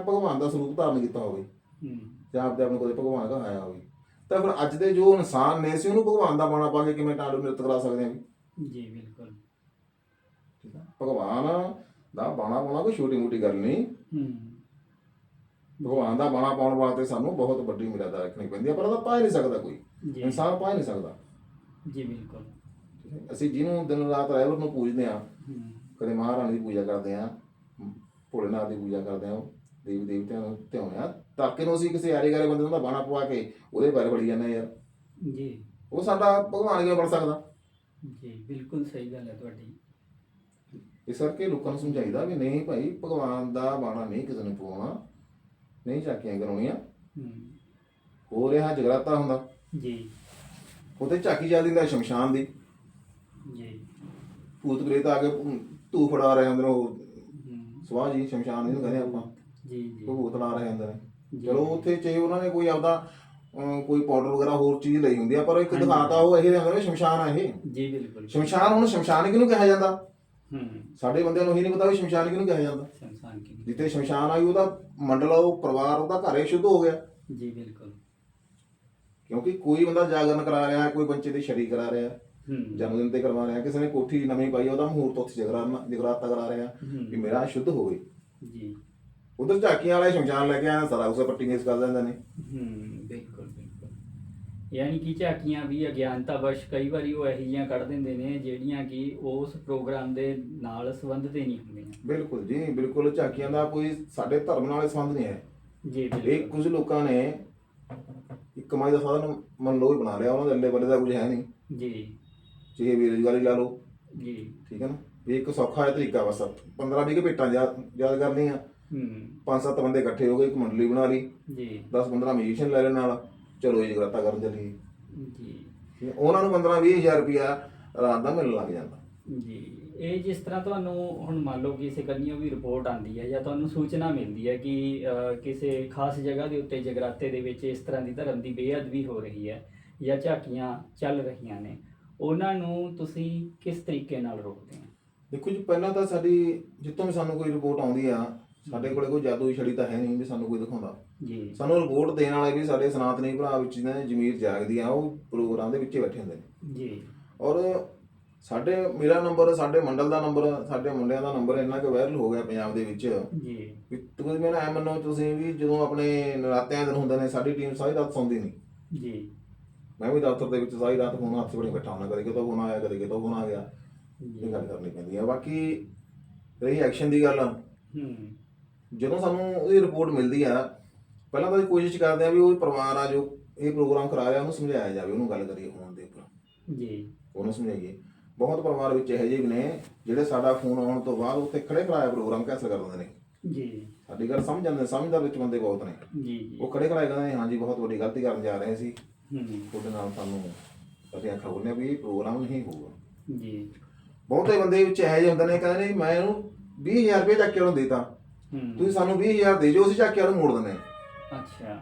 ਭਗਵਾਨ ਦਾ ਸਰੂਪ ਧਾਰਨ ਕੀਤਾ ਹੋਵੇ? ਹੂੰ। ਜਾਂ ਆਪਦੇ ਆਪ ਨੂੰ ਕਦੇ ਭਗਵਾਨ ਕਹਾਇਆ ਹੋਵੇ? ਤਾਂ ਫਿਰ ਅੱਜ ਦੇ ਜੋ ਇਨਸਾਨ ਨੇ ਸੀ ਉਹਨੂੰ ਭਗਵਾਨ ਦਾ ਬਾਣਾ ਪਾ ਕੇ ਕਿਵੇਂ ਟਾਂਡੂ ਨਿਰਤ ਕਰਾ ਸਕਦੇ ਹਾਂ ਜੀ? ਬਿਲਕੁਲ। ਠੀਕ ਆ? ਭਗਵਾਨ ਦਾ ਬਾਣਾ ਪਾਉਣਾ ਕੋਈ ਛੋਟੀ ਮੋਟੀ ਗੱਲ ਨਹੀਂ। ਹੂੰ। ਭਗਵਾਨ ਦਾ ਬਾਣਾ ਪਾਉਣ ਵਾਸਤੇ ਸਾਨੂੰ ਬਹੁਤ ਵੱਡੀ ਮਿਹਨਤ ਰੱਖਣੀ ਪੈਂਦੀ ਹੈ ਪਰ ਉਹਦਾ ਪਾ ਹੀ ਨਹੀਂ ਸਕਦਾ ਕੋਈ। ਜੀ। ਇਨਸਾਨ ਪਾ ਹੀ ਨਹੀਂ ਸਕਦਾ। ਜੀ ਬਿਲਕੁਲ? ਅਸੀਂ ਜਿਹਨੂੰ ਦਿਨ ਰਾਤ ਰਹਿਵਰ ਨੂੰ ਪੂਜਦੇ ਆ ਹੂੰ। ਕਦੇ ਮਹਾਰਾਣੀ ਦੀ ਪੂਜਾ ਕਰਦੇ ਆ ਭੋਲੇਨਾਥ ਦੀ ਪੂਜਾ ਕਰਦੇ ਆ ਦੇਵੀ ਦੇਵਤਿਆਂ ਨੂੰ ਧਿਆਉਂਦੇ ਆ ਤਾਂ ਕਿ ਨੂੰ ਅਸੀਂ ਕਿਸੇ ਆਰੇ ਗਾਰੇ ਬੰਦੇ ਨੂੰ ਤਾਂ ਬਾਣਾ ਪਵਾ ਕੇ ਉਹਦੇ ਬਾਰੇ ਬੜੀ ਜਾਂਦੇ ਯਾਰ। ਜੀ। ਉਹ ਸਾਡਾ ਭਗਵਾਨ ਕਿਵੇਂ ਬਣ ਸਕਦਾ? ਜੀ ਬਿਲਕੁਲ ਸਹੀ ਗੱਲ ਹੈ ਤੁਹਾਡੀ। ਇਸ ਕਰਕੇ ਲੋਕਾਂ ਨੂੰ ਸਮਝਾਈਦਾ ਵੀ ਨਹੀਂ ਭਾਈ ਭਗਵਾਨ ਦਾ ਬਾਣਾ ਨਹੀਂ ਕਿਸੇ ਨੂੰ ਪਵਾਉਣਾ ਨਹੀਂ ਝਾਕੀਆਂ ਕਰਾਉਣੀਆਂ। ਹੂੰ। ਹੋ ਰਿਹਾ ਜਗਰਾਤਾ ਹੁੰਦਾ। ਜੀ। ਉਹਤੇ ਝਾਕੀ ਜਾਂਦੀ ਦਾ ਸ਼ਮਸ਼ਾਨ ਦੀ। ਜੀ। ਭੂਤ ਪ੍ਰੇਤ ਆ ਕੇ ਧੂ ਫੜਾ ਰਹੇ ਹੁੰਦੇ ਨੇ ਉਹ। ਹੂੰ। ਸਵਾਹ ਜੀ ਸ਼ਮਸ਼ਾਨ ਇਹਨੂੰ ਕਹਿੰਦੇ ਆਪਾਂ। ਜੀ ਜੀ। ਉਹ ਭੂਤ ਲਾ ਰਹੇ ਹੁੰਦੇ ਜੀ। ਚਲੋ ਉੱਥੇ ਚਾਹੇ ਉਹਨਾਂ ਨੇ ਕੋਈ ਆਪਦਾ ਅਮ, ਕੋਈ ਪਾਊਡਰ ਵਗੈਰਾ ਹੋਰ ਚੀਜ਼ ਲਈ ਹੁੰਦੀ ਆ ਪਰ ਇੱਕ ਹਾਂਜੀ। ਦਿਖਾਤਾ ਉਹ ਇਹ ਹੁੰਦੇ ਨੇ ਸ਼ਮਸ਼ਾਨ ਆ ਇਹ। ਜੀ ਬਿਲਕੁਲ। ਸ਼ਮਸ਼ਾਨ ਹੁਣ ਸ਼ਮਸ਼ਾਨ ਕਿਹਨੂੰ ਕਿਹਾ ਜਾਂਦਾ? ਹੂੰ। ਸਾਡੇ ਬੰਦਿਆਂ ਨੂੰ ਇਹ ਨਹੀਂ ਪਤਾ ਵੀ ਸ਼ਮਸ਼ਾਨ ਕਿਹਨੂੰ ਕਿਹਾ ਜਾਂਦਾ। ਸੰਸਾਨ ਕੀ ਜਿੱਥੇ ਸ਼ਮਸ਼ਾਨ ਆਈ ਉਹਦਾ ਮੰਡਲ ਉਹ ਪਰਿਵਾਰ ਉਹਦਾ ਘਰ ਹੀ ਸ਼ੁੱਧ ਹੋ ਗਿਆ। ਜੀ ਬਿਲਕੁਲ। ਕਿਉਂਕਿ ਕੋਈ ਬੰਦਾ ਜਾਗਰਨ ਕਰਾ ਰਿਹਾ ਕੋਈ ਬੱਚੇ ਦੀ ਸ਼ਰੀ ਕਰਾ ਰਿਹਾ ਹੂੰ। ਜਨਮ ਦਿਨ ਤੇ ਕਰਵਾ ਰਿਹਾ ਕਿਸੇ ਨੇ ਕੋਠੀ ਨਵੀਂ ਪਾਈ ਆ, ਉਹਦਾ ਮਹੂਰਤ ਉੱਥੇ ਜਗਰਾਤਾ ਜਗਰਾਤਾ ਕਰਾ ਰਿਹਾ ਵੀ ਹੂੰ ਮੇਰਾ ਸ਼ੁੱਧ ਹੋਵੇ। ਜੀ। ਉਧਰ ਝਾਕੀਆਂ ਵਾਲੇ ਸ਼ਮਸ਼ਾਨ ਲੈ ਕੇ ਆਏ ਸਾਰਾ ਕੁਝ ਪੱਟੀ ਮੇਸ ਕਰ ਦਿੰਦੇ ਨੇ। ਹੂੰ ਬਿਲਕੁਲ ਬਿਲਕੁਲ। ਯਾਨੀ ਕਿ ਝਾਕੀਆਂ ਵੀ ਅਗਿਆਨਤਾ ਵਸ਼ ਕਈ ਵਾਰੀ ਉਹ ਇਹੋ ਜਿਹੀਆਂ ਕੱਢ ਦਿੰਦੇ ਨੇ ਜਿਹੜੀਆਂ ਕਿ ਉਸ ਪ੍ਰੋਗਰਾਮ ਦੇ ਨਾਲ ਸੰਬੰਧਿਤ ਹੀ ਨਹੀਂ ਹੁੰਦੀਆਂ। ਬਿਲਕੁਲ ਜੀ ਬਿਲਕੁਲ ਝਾਕੀਆਂ ਦਾ ਕੋਈ ਸਾਡੇ ਧਰਮ ਨਾਲ ਸੰਬੰਧ ਨਹੀਂ ਹੈ। ਜੀ ਇਹ ਬਿਲਕੁਲ ਕੁਝ ਲੋਕਾਂ ਨੇ ਇੱਕ ਕਮਾਈ ਦਾ ਸਾਧਨ ਮੰਨ ਲਓ ਹੀ ਬਣਾ ਲਿਆ ਉਹਨਾਂ ਦੇ ਅੱਲੇ ਬੱਲੇ ਦਾ ਕੁਝ ਹੈ ਨਹੀਂ। ਜੀ। ਚਾਹੇ ਬੇਰੁਜ਼ਗਾਰੀ ਲਾ ਲਓ। ਜੀ। ਠੀਕ ਹੈ ਨਾ? ਵੀ ਇੱਕ ਸੌਖਾ ਤਰੀਕਾ ਬਸ 15 20 ਭੇਟਾਂ ਯਾਦ ਯਾਦ ਕਰਨੀਆਂ ਹੂੰ। ਪੰਜ ਸੱਤ ਬੰਦੇ ਇਕੱਠੇ ਹੋ ਗਏ ਇੱਕ ਮੰਡਲੀ ਬਣਾ ਲਈ। ਜੀ। 10 15 ਮਿਊਜ਼ੀਸ਼ੀਅਨ ਲੈ ਲੈਣ ਨਾਲ। ਚਲੋ ਜੀ ਜਗਰਾਤਾ ਕਰਨ ਚੱਲੀਏ ਜੀ। ਠੀਕ ਹੈ? ਉਹਨਾਂ ਨੂੰ 15 20 ਹਜ਼ਾਰ ਰੁਪਿਆ ਰਾਤ ਦਾ ਮਿਲਣ ਲੱਗ ਜਾਂਦਾ। ਜੀ। ਇਹ ਜਿਸ ਤਰ੍ਹਾਂ ਤੁਹਾਨੂੰ ਹੁਣ ਮੰਨ ਲਓ ਕਿਸੇ ਕੰਨੀਓ ਵੀ ਰਿਪੋਰਟ ਆਂਦੀ ਹੈ ਜਾਂ ਤੁਹਾਨੂੰ ਸੂਚਨਾ ਮਿਲਦੀ ਹੈ ਕਿ ਕਿਸੇ ਖਾਸ ਜਗ੍ਹਾ ਦੇ ਉੱਤੇ ਜਗਰਾਤੇ ਦੇ ਵਿੱਚ ਇਸ ਤਰ੍ਹਾਂ ਦੀ ਧਰਮ ਦੀ ਬੇਅਦਬੀ ਹੋ ਰਹੀ ਹੈ ਜਾਂ ਝਾਕੀਆਂ ਚੱਲ ਰਹੀਆਂ ਨੇ ਉਹਨਾਂ ਨੂੰ ਤੁਸੀਂ ਕਿਸ ਤਰੀਕੇ ਨਾਲ ਰੋਕਦੇ ਹੋ? ਦੇਖੋ ਜੀ ਪਹਿਲਾਂ ਤਾਂ ਸਾਡੀ ਜਿੱਥੋਂ ਵੀ ਸਾਨੂੰ ਕੋਈ ਰਿਪੋਰਟ ਆਉਂਦੀ ਆ ਸਾਡੇ ਕੋਲੇ ਕੋਈ ਜਾਦੂਈ ਛੜੀ ਤਾਂ ਹੈ ਨਹੀਂ ਵੀ ਸਾਨੂੰ ਕੋਈ ਦਿਖਾਉਂਦਾ। ਜੀ। ਸਾਨੂੰ ਰਿਪੋਰਟ ਦੇਣ ਵਾਲੇ ਵੀ ਸਾਡੇ ਸਨਾਤਨੀ ਭਰਾ ਵਿੱਚ ਜਿਹਨਾਂ ਦੀ ਜ਼ਮੀਰ ਜਾਗਦੀ ਆ ਉਹ ਪ੍ਰੋਗਰਾਮ ਦੇ ਵਿੱਚ ਹੀ ਬੈਠੇ ਹੁੰਦੇ ਨੇ। ਜੀ। ਔਰ ਸਾਡੇ ਮੇਰਾ ਨੰਬਰ ਸਾਡੇ ਮੰਡਲ ਦਾ ਨੰਬਰ ਸਾਡੇ ਮੁੰਡਿਆਂ ਦਾ ਨੰਬਰ ਇੰਨਾ ਕੁ ਵਾਇਰਲ ਹੋ ਗਿਆ ਪੰਜਾਬ ਦੇ ਵਿੱਚ। ਜੀ। ਵੀ ਤੁਸੀਂ ਮੈਨੂੰ ਐ ਮੰਨੋ ਤੁਸੀਂ ਵੀ ਜਦੋਂ ਆਪਣੇ ਨਰਾਤਿਆਂ ਦਿਨ ਹੁੰਦੇ ਨੇ ਸਾਡੀ ਟੀਮ ਸਾਰੀ ਰਾਤ ਸੌਂਦੀ ਨਹੀਂ। ਜੀ। ਮੈਂ ਵੀ ਦਫ਼ਤਰ ਦੇ ਵਿੱਚ ਸਾਰੀ ਰਾਤ ਫੋਨ ਹੱਥ ਫੜੀ ਬੈਠਾ ਹੁੰਦਾ ਕਦੇ ਕਿਤੋਂ ਫੋਨ ਆਇਆ ਕਦੇ ਕਿਤੋਂ ਫੋਨ ਆ ਗਿਆ। ਇਹ ਗੱਲ ਕਰਨੀ ਪੈਂਦੀ ਹੈ ਬਾਕੀ ਰਹੀ ਐਕਸ਼ਨ ਦੀ ਗੱਲ। ਹੂੰ। ਜਦੋਂ ਸਾਨੂੰ ਉਹਦੀ ਰਿਪੋਰਟ ਮਿਲਦੀ ਆ ਪਹਿਲਾਂ ਤਾਂ ਅਸੀਂ ਕੋਸ਼ਿਸ਼ ਕਰਦੇ ਆ ਵੀ ਉਹ ਪਰਿਵਾਰ ਆ ਜੋ ਇਹ ਪ੍ਰੋਗਰਾਮ ਕਰਾ ਰਿਹਾ ਉਹਨੂੰ ਸਮਝਾਇਆ ਜਾਵੇ ਉਹਨੂੰ ਗੱਲ ਕਰੀਏ ਫੋਨ ਦੇ ਉੱਪਰ। ਜੀ। ਉਹਨੂੰ ਸਮਝਾਈਏ। ਬਹੁਤ ਪਰਿਵਾਰ ਵਿੱਚ ਇਹੋ ਜਿਹੇ ਨੇ ਜਿਹੜੇ ਸਾਡਾ ਫੋਨ ਆਉਣ ਤੋਂ ਬਾਅਦ ਉੱਥੇ ਖੜੇ ਕਰਾਇਆ ਪ੍ਰੋਗਰਾਮ ਕੈਂਸਲ ਕਰ ਦਿੰਦੇ ਨੇ। ਜੀ। ਸਾਡੀ ਗੱਲ ਸਮਝ ਜਾਂਦੇ ਸਮਝਦਾਰ ਵਿੱਚ ਬੰਦੇ ਬਹੁਤ ਨੇ। ਜੀ ਜੀ। ਉਹ ਖੜੇ ਕਰਾਏ ਕਹਿੰਦੇ ਹਾਂਜੀ ਬਹੁਤ ਵੱਡੀ ਗਲਤੀ ਕਰਨ ਜਾ ਰਹੇ ਸੀ। ਹੂੰ ਤੁਹਾਡੇ ਨਾਲ ਸਾਨੂੰ ਅਸੀਂ ਅੱਖਾਂ ਖੋਲ੍ਹੀਆਂ ਵੀ ਇਹ ਪ੍ਰੋਗਰਾਮ ਨਹੀਂ ਹੋਊਗਾ। ਜੀ। ਬਹੁਤੇ ਬੰਦੇ ਵਿੱਚ ਇਹੋ ਜਿਹੇ ਹੁੰਦੇ ਨੇ ਕਹਿੰਦੇ ਨੇ ਮੈਂ ਇਹਨੂੰ 20000 ਰੁਪਏ ਚੱਕ ਕੇ ਉਹਨੂੰ ਦੇਤਾ। ਤੁਸੀਂ ਸਾਨੂੰ 20000 ਦੇ ਜੋ ਅਸੀਂ ਚੱਕ ਕੇ ਉਹਨੂੰ ਮੋੜ ਦਿੰਦੇ ਹਾਂ। ਅੱਛਾ।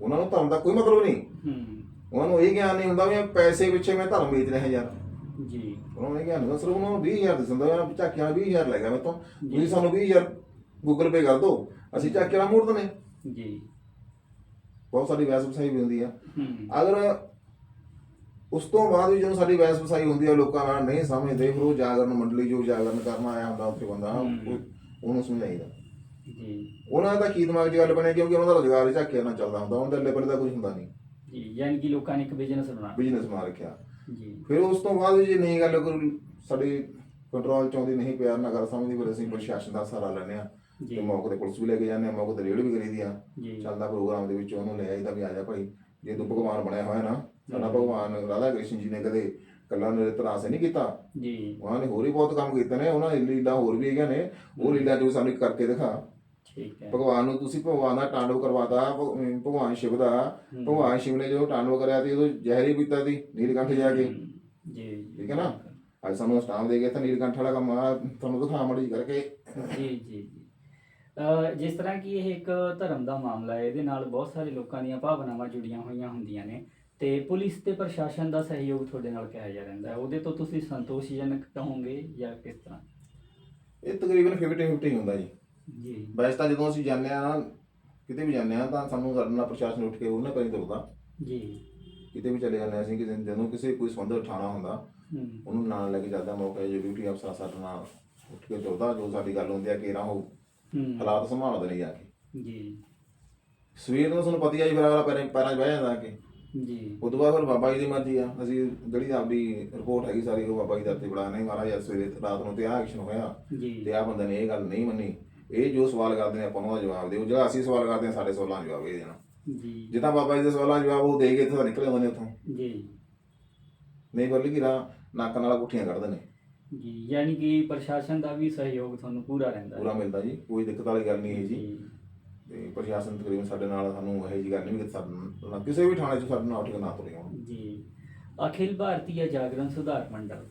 ਉਹਨਾਂ ਨੂੰ ਧਰਮ ਦਾ ਕੋਈ ਮਤਲਬ ਨਹੀਂ। ਹੂੰ। ਉਹਨਾਂ ਨੂੰ ਇਹ ਗਿਆਨ ਨਹੀਂ ਹੁੰਦਾ ਵੀ ਇਹ ਪੈਸੇ ਪਿੱਛੇ ਮੈਂ ਧਰਮ ਵੇਚ ਰਿਹਾ ਯਾਰ। ਜੀ। ਉਹਨਾਂ ਨੂੰ ਇਹ ਗਿਆਨ ਹੁੰਦਾ ਸਿਰਫ ਉਹਨਾਂ ਨੂੰ 20000 ਦਿਸਦਾ ਉਹਨਾਂ ਝਾਕਿਆਂ 20000 ਲੈ ਗਿਆ ਮੇਰੇ ਤੋਂ। ਤੁਸੀਂ ਸਾਨੂੰ 20000 ਗੂਗਲ ਪੇ ਕਰ ਦਿਓ ਅਸੀਂ ਝਾਕਿਆਂ ਮੋੜ ਦਿੰਦੇ ਜੀ। ਬਹੁਤ ਸਾਡੀ ਵੈਸ ਵਸਾਈ ਵੀ ਹੁੰਦੀ ਆ। ਹੂੰ। ਅਗਰ ਉਸ ਤੋਂ ਬਾਅਦ ਵੀ ਜਦੋਂ ਸਾਡੀ ਵੈਸ ਵਸਾਈ ਹੁੰਦੀ ਆ ਲੋਕਾਂ ਨਾਲ ਨਹੀਂ ਸਮਝਦੇ ਫਿਰ ਉਹ ਜਾਗਰਣ ਮੰਡਲੀ ਜੋ ਜਾਗਰਣ ਕਰਨ ਆਇਆ ਹੁੰਦਾ ਉੱਥੇ ਬੰਦਾ ਉਹ- ਉਹਨੂੰ ਸਮਝਾਈਦਾ ਜੀ। ਉਹਨਾਂ ਦਾ ਕੀ ਦਿਮਾਗ 'ਚ ਗੱਲ ਬਣੇ ਕਿਉਂਕਿ ਉਹਨਾਂ ਦਾ ਰੋਜ਼ਗਾਰ ਹੀ ਝਾਕਿਆਂ ਨਾਲ ਚੱਲਦਾ ਹੁੰਦਾ ਉਹਨਾਂ ਦਾ ਲੈਵਲ ਦਾ ਕੁਝ ਹੁੰਦਾ ਨਹੀਂ। ਜੀ ਯਾਨੀ ਕਿ ਲੋਕਾਂ ਨੇ ਇੱਕ ਬਿਜ਼ਨਸ ਬਣਾ ਬਿਜ਼ਨਸ ਮਾਰ ਰੱਖਿਆ। ਜੀ। ਫਿਰ ਉਸ ਤੋਂ ਬਾਅਦ ਜੇ ਨਹੀਂ ਗੱਲ ਕੋਈ ਸਾਡੇ ਕੰਟਰੋਲ ਚ ਆਉਂਦੀ ਨਹੀਂ ਪਿਆਰ ਨਾਲ ਗੱਲ ਸਮਝਦੀ ਫਿਰ ਅਸੀਂ ਪ੍ਰਸ਼ਾਸਨ ਦਾ ਸਹਾਰਾ ਲੈਂਦੇ ਆ ਤੇ ਮੌਕੇ ਤੇ ਪੁਲਿਸ ਵੀ ਲੈ ਕੇ ਜਾਂਦੇ ਆ ਮੌਕੇ ਤੇ ਰੇਡ ਵੀ ਕਰੀਦੀ ਆ। ਚੱਲਦਾ ਪ੍ਰੋਗਰਾਮ ਦੇ ਵਿੱਚ ਉਹਨੂੰ ਲੈ ਆਈਦਾ ਵੀ ਆ ਜਾ ਭਾਈ। ਜੇ ਤੂੰ ਭਗਵਾਨ ਬਣਿਆ ਹੋਇਆ ਨਾ ਸਾਡਾ ਭਗਵਾਨ ਰਾਧਾ ਕ੍ਰਿਸ਼ਨ ਜੀ ਨੇ ਕਦੇ ਕੱਲਾ ਨਿਰਤਰ ਆਸੇ ਨਹੀਂ ਕੀਤਾ। ਜੀ। ਉਹਨਾਂ ਨੇ ਹੋਰ ਹੀ ਬਹੁਤ ਕੰਮ ਕੀਤੇ ਨੇ ਉਹਨਾਂ ਦੀ ਲੀਲਾ ਹੋਰ ਵੀ ਹੈਗੀਆਂ ਨੇ। ਉਹ ਲੀਲਾ ਜੋ ਸਾਨੂੰ ਕਰਕੇ ਦਿਖਾ। ਠੀਕ ਹੈ। ਭਗਵਾਨ ਨੂੰ ਤੁਸੀਂ ਭਗਵਾਨ ਦਾ ਟਾਂਡਵ ਕਰਵਾਤਾ ਭਗ- ਭਗਵਾਨ ਸ਼ਿਵ ਦਾ। ਭਗਵਾਨ ਸ਼ਿਵ ਨੇ ਜੋ ਟਾਂਡਵ ਕਰਿਆ ਤੇ ਉਦੋਂ ਜ਼ਹਿਰੀ ਪੀਤਾ ਸੀ ਨੀਲਕੰਠ ਜਾ ਕੇ। ਜੀ ਠੀਕ ਹੈ ਨਾ? ਅੱਜ ਸਾਨੂੰ ਸਟਾਮ ਦੇ ਗਿਆ ਤਾਂ ਨੀਲਕੰਠ ਵਾਲਾ ਕੰਮ ਆ ਤੁਹਾਨੂੰ ਦਿਖਾ ਮੜੀ ਕਰਕੇ। ਜੀ ਜੀ ਜੀ। ਅਹ ਜਿਸ ਤਰ੍ਹਾਂ ਕਿ ਇਹ ਇੱਕ ਧਰਮ ਦਾ ਮਾਮਲਾ ਹੈ ਇਹਦੇ ਨਾਲ ਬਹੁਤ ਸਾਰੇ ਲੋਕਾਂ ਦੀਆਂ ਭਾਵਨਾਵਾਂ ਜੁੜੀਆਂ ਹੋਈਆਂ ਹੁੰਦੀਆਂ ਨੇ। ਤੇ ਪੁਲਿਸ ਤੇ ਪ੍ਰਸ਼ਾਸਨ ਦਾ ਸਹਿਯੋਗ ਤੁਹਾਡੇ ਨਾਲ ਕਿਹਾ ਜਾ ਰਹਿੰਦਾ ਹੈ। ਉਹਦੇ ਤੋਂ ਤੁਸੀਂ ਸੰਤੋਸ਼ਜਨਕ ਕਹੋਗੇ ਜਾਂ ਕਿਸ ਤਰ੍ਹਾਂ? ਇਹ ਤਕਰੀਬਨ 50 50 ਹੁੰਦਾ ਜੀ। ਜੀ। ਵੈਸੇ ਤਾਂ ਜਦੋਂ ਅਸੀਂ ਜਾਂਦੇ ਆ ਕਿਤੇ ਵੀ ਜਾਂਦੇ ਆ ਤਾਂ ਸਾਨੂੰ ਸਾਡੇ ਨਾਲ ਪ੍ਰਸ਼ਾਸਨ ਉੱਠ ਕੇ ਉਹਨਾਂ ਕਰੀ ਤੁਰਦਾ ਜੀ। ਕਿਤੇ ਵੀ ਚਲੇ ਜਾਂਦੇ ਅਸੀਂ ਕਿਸੇ ਜਦੋਂ ਕਿਸੇ ਕੋਈ ਸੰਬੰਧ ਉਠਾਣਾ ਹੁੰਦਾ ਉਹਨੂੰ ਨਾਲ ਲੈ ਕੇ ਜਾਂਦਾ ਮੌਕੇ ਜੇ ਡਿਊਟੀ ਅਫਸਰ ਸਾਡੇ ਨਾਲ ਉੱਠ ਕੇ ਤੁਰਦਾ ਜੋ ਸਾਡੀ ਗੱਲ ਹੁੰਦੀ ਆ ਕਿ ਨਾ ਹੂੰ। ਹਾਲਾਤ ਸੰਭਾਲਦੇ ਨੇ ਜਾ ਕੇ। ਜੀ। ਸਵੇਰ ਨੂੰ ਤੁਹਾਨੂੰ ਪਤਾ ਹੀ ਆ ਜੀ ਫਿਰ ਅਗਲਾ ਪੈਰਾਂ ਪੈਰਾਂ 'ਚ ਬਹਿ ਜਾਂਦਾ ਕਿ। ਜੀ। ਉਦੋਂ ਬਾਅਦ ਫਿਰ ਬਾਬਾ ਜੀ ਦੀ ਮਰਜ਼ੀ ਆ। ਅਸੀਂ ਜਿਹੜੀ ਆਪਦੀ ਰਿਪੋਰਟ ਹੈਗੀ ਸਾਰੀ ਉਹ ਬਾਬਾ ਜੀ ਦਾ ਤੇ ਬੜਾ ਨਹੀਂ ਮਹਾਰਾਜ ਅੱਜ ਸਵੇਰੇ ਰਾਤ ਨੂੰ ਤੇ ਆਹ ਐਕਸ਼ਨ ਹੋਇਆ। ਜੀ। ਤੇ ਆ ਬੰਦੇ ਨੇ ਇਹ ਗੱਲ ਨਹੀਂ ਮੰਨੀ। ਇਹ ਜੋ ਸਵਾਲ ਕਰਦੇ ਨੇ ਆਪਾਂ ਉਹਦਾ ਜਵਾਬ ਦਿਓ। ਜਿਹੜਾ ਅਸੀਂ ਸਵਾਲ ਕਰਦੇ ਹਾਂ ਸਾਡੇ ਸਵਾਲਾਂ ਜਵਾਬ ਇਹ ਦੇਣਾ। ਜੀ। ਜਿੱਦਾਂ ਬਾਬਾ ਜੀ ਦੇ ਸਵਾਲਾਂ ਜਵਾਬ ਉਹ ਦੇ ਕੇ ਇੱਥੋਂ ਨਿਕਲੇ ਹੁੰਦੇ ਨੇ ਉੱਥੋਂ। ਜੀ। ਨਹੀਂ ਬਰਲੀ ਕੀ ਰਾ ਨੱਕ ਨਾਲ ਗੁੱਠੀਆਂ ਕੱਢਦੇ ਨੇ। ਜੀ ਯਾਨੀ ਕਿ ਪ੍ਰਸ਼ਾਸਨ ਦਾ ਵੀ ਸਹਿਯੋਗ ਤੁਹਾਨੂੰ ਪੂਰਾ ਰਹਿੰਦਾ ਪੂਰਾ ਮਿਲਦਾ ਜੀ। ਕੋਈ ਦਿੱਕਤ ਵਾਲੀ ਗੱਲ ਨਹੀਂ ਹੈ ਜੀ। ਤੇ ਪ੍ਰਸ਼ਾਸਨ ਤਕਰੀਬਨ ਸਾਡੇ ਨਾਲ ਸਾਨੂੰ ਇਹ ਜੀ ਗੱਲ ਨਹੀਂ ਵੀ ਸਾਡੇ ਨਾਲ ਕਿਸੇ ਵੀ ਥਾਣੇ 'ਚ ਸਾਡੇ ਨਾਲ ਕੇ ਨਾ ਤੁਰੇ ਹੋਣ। ਜੀ। ਅਖਿਲ ਭਾਰਤੀय ਜਾਗਰਣ ਸੁਧਾਰ ਮੰਡਲ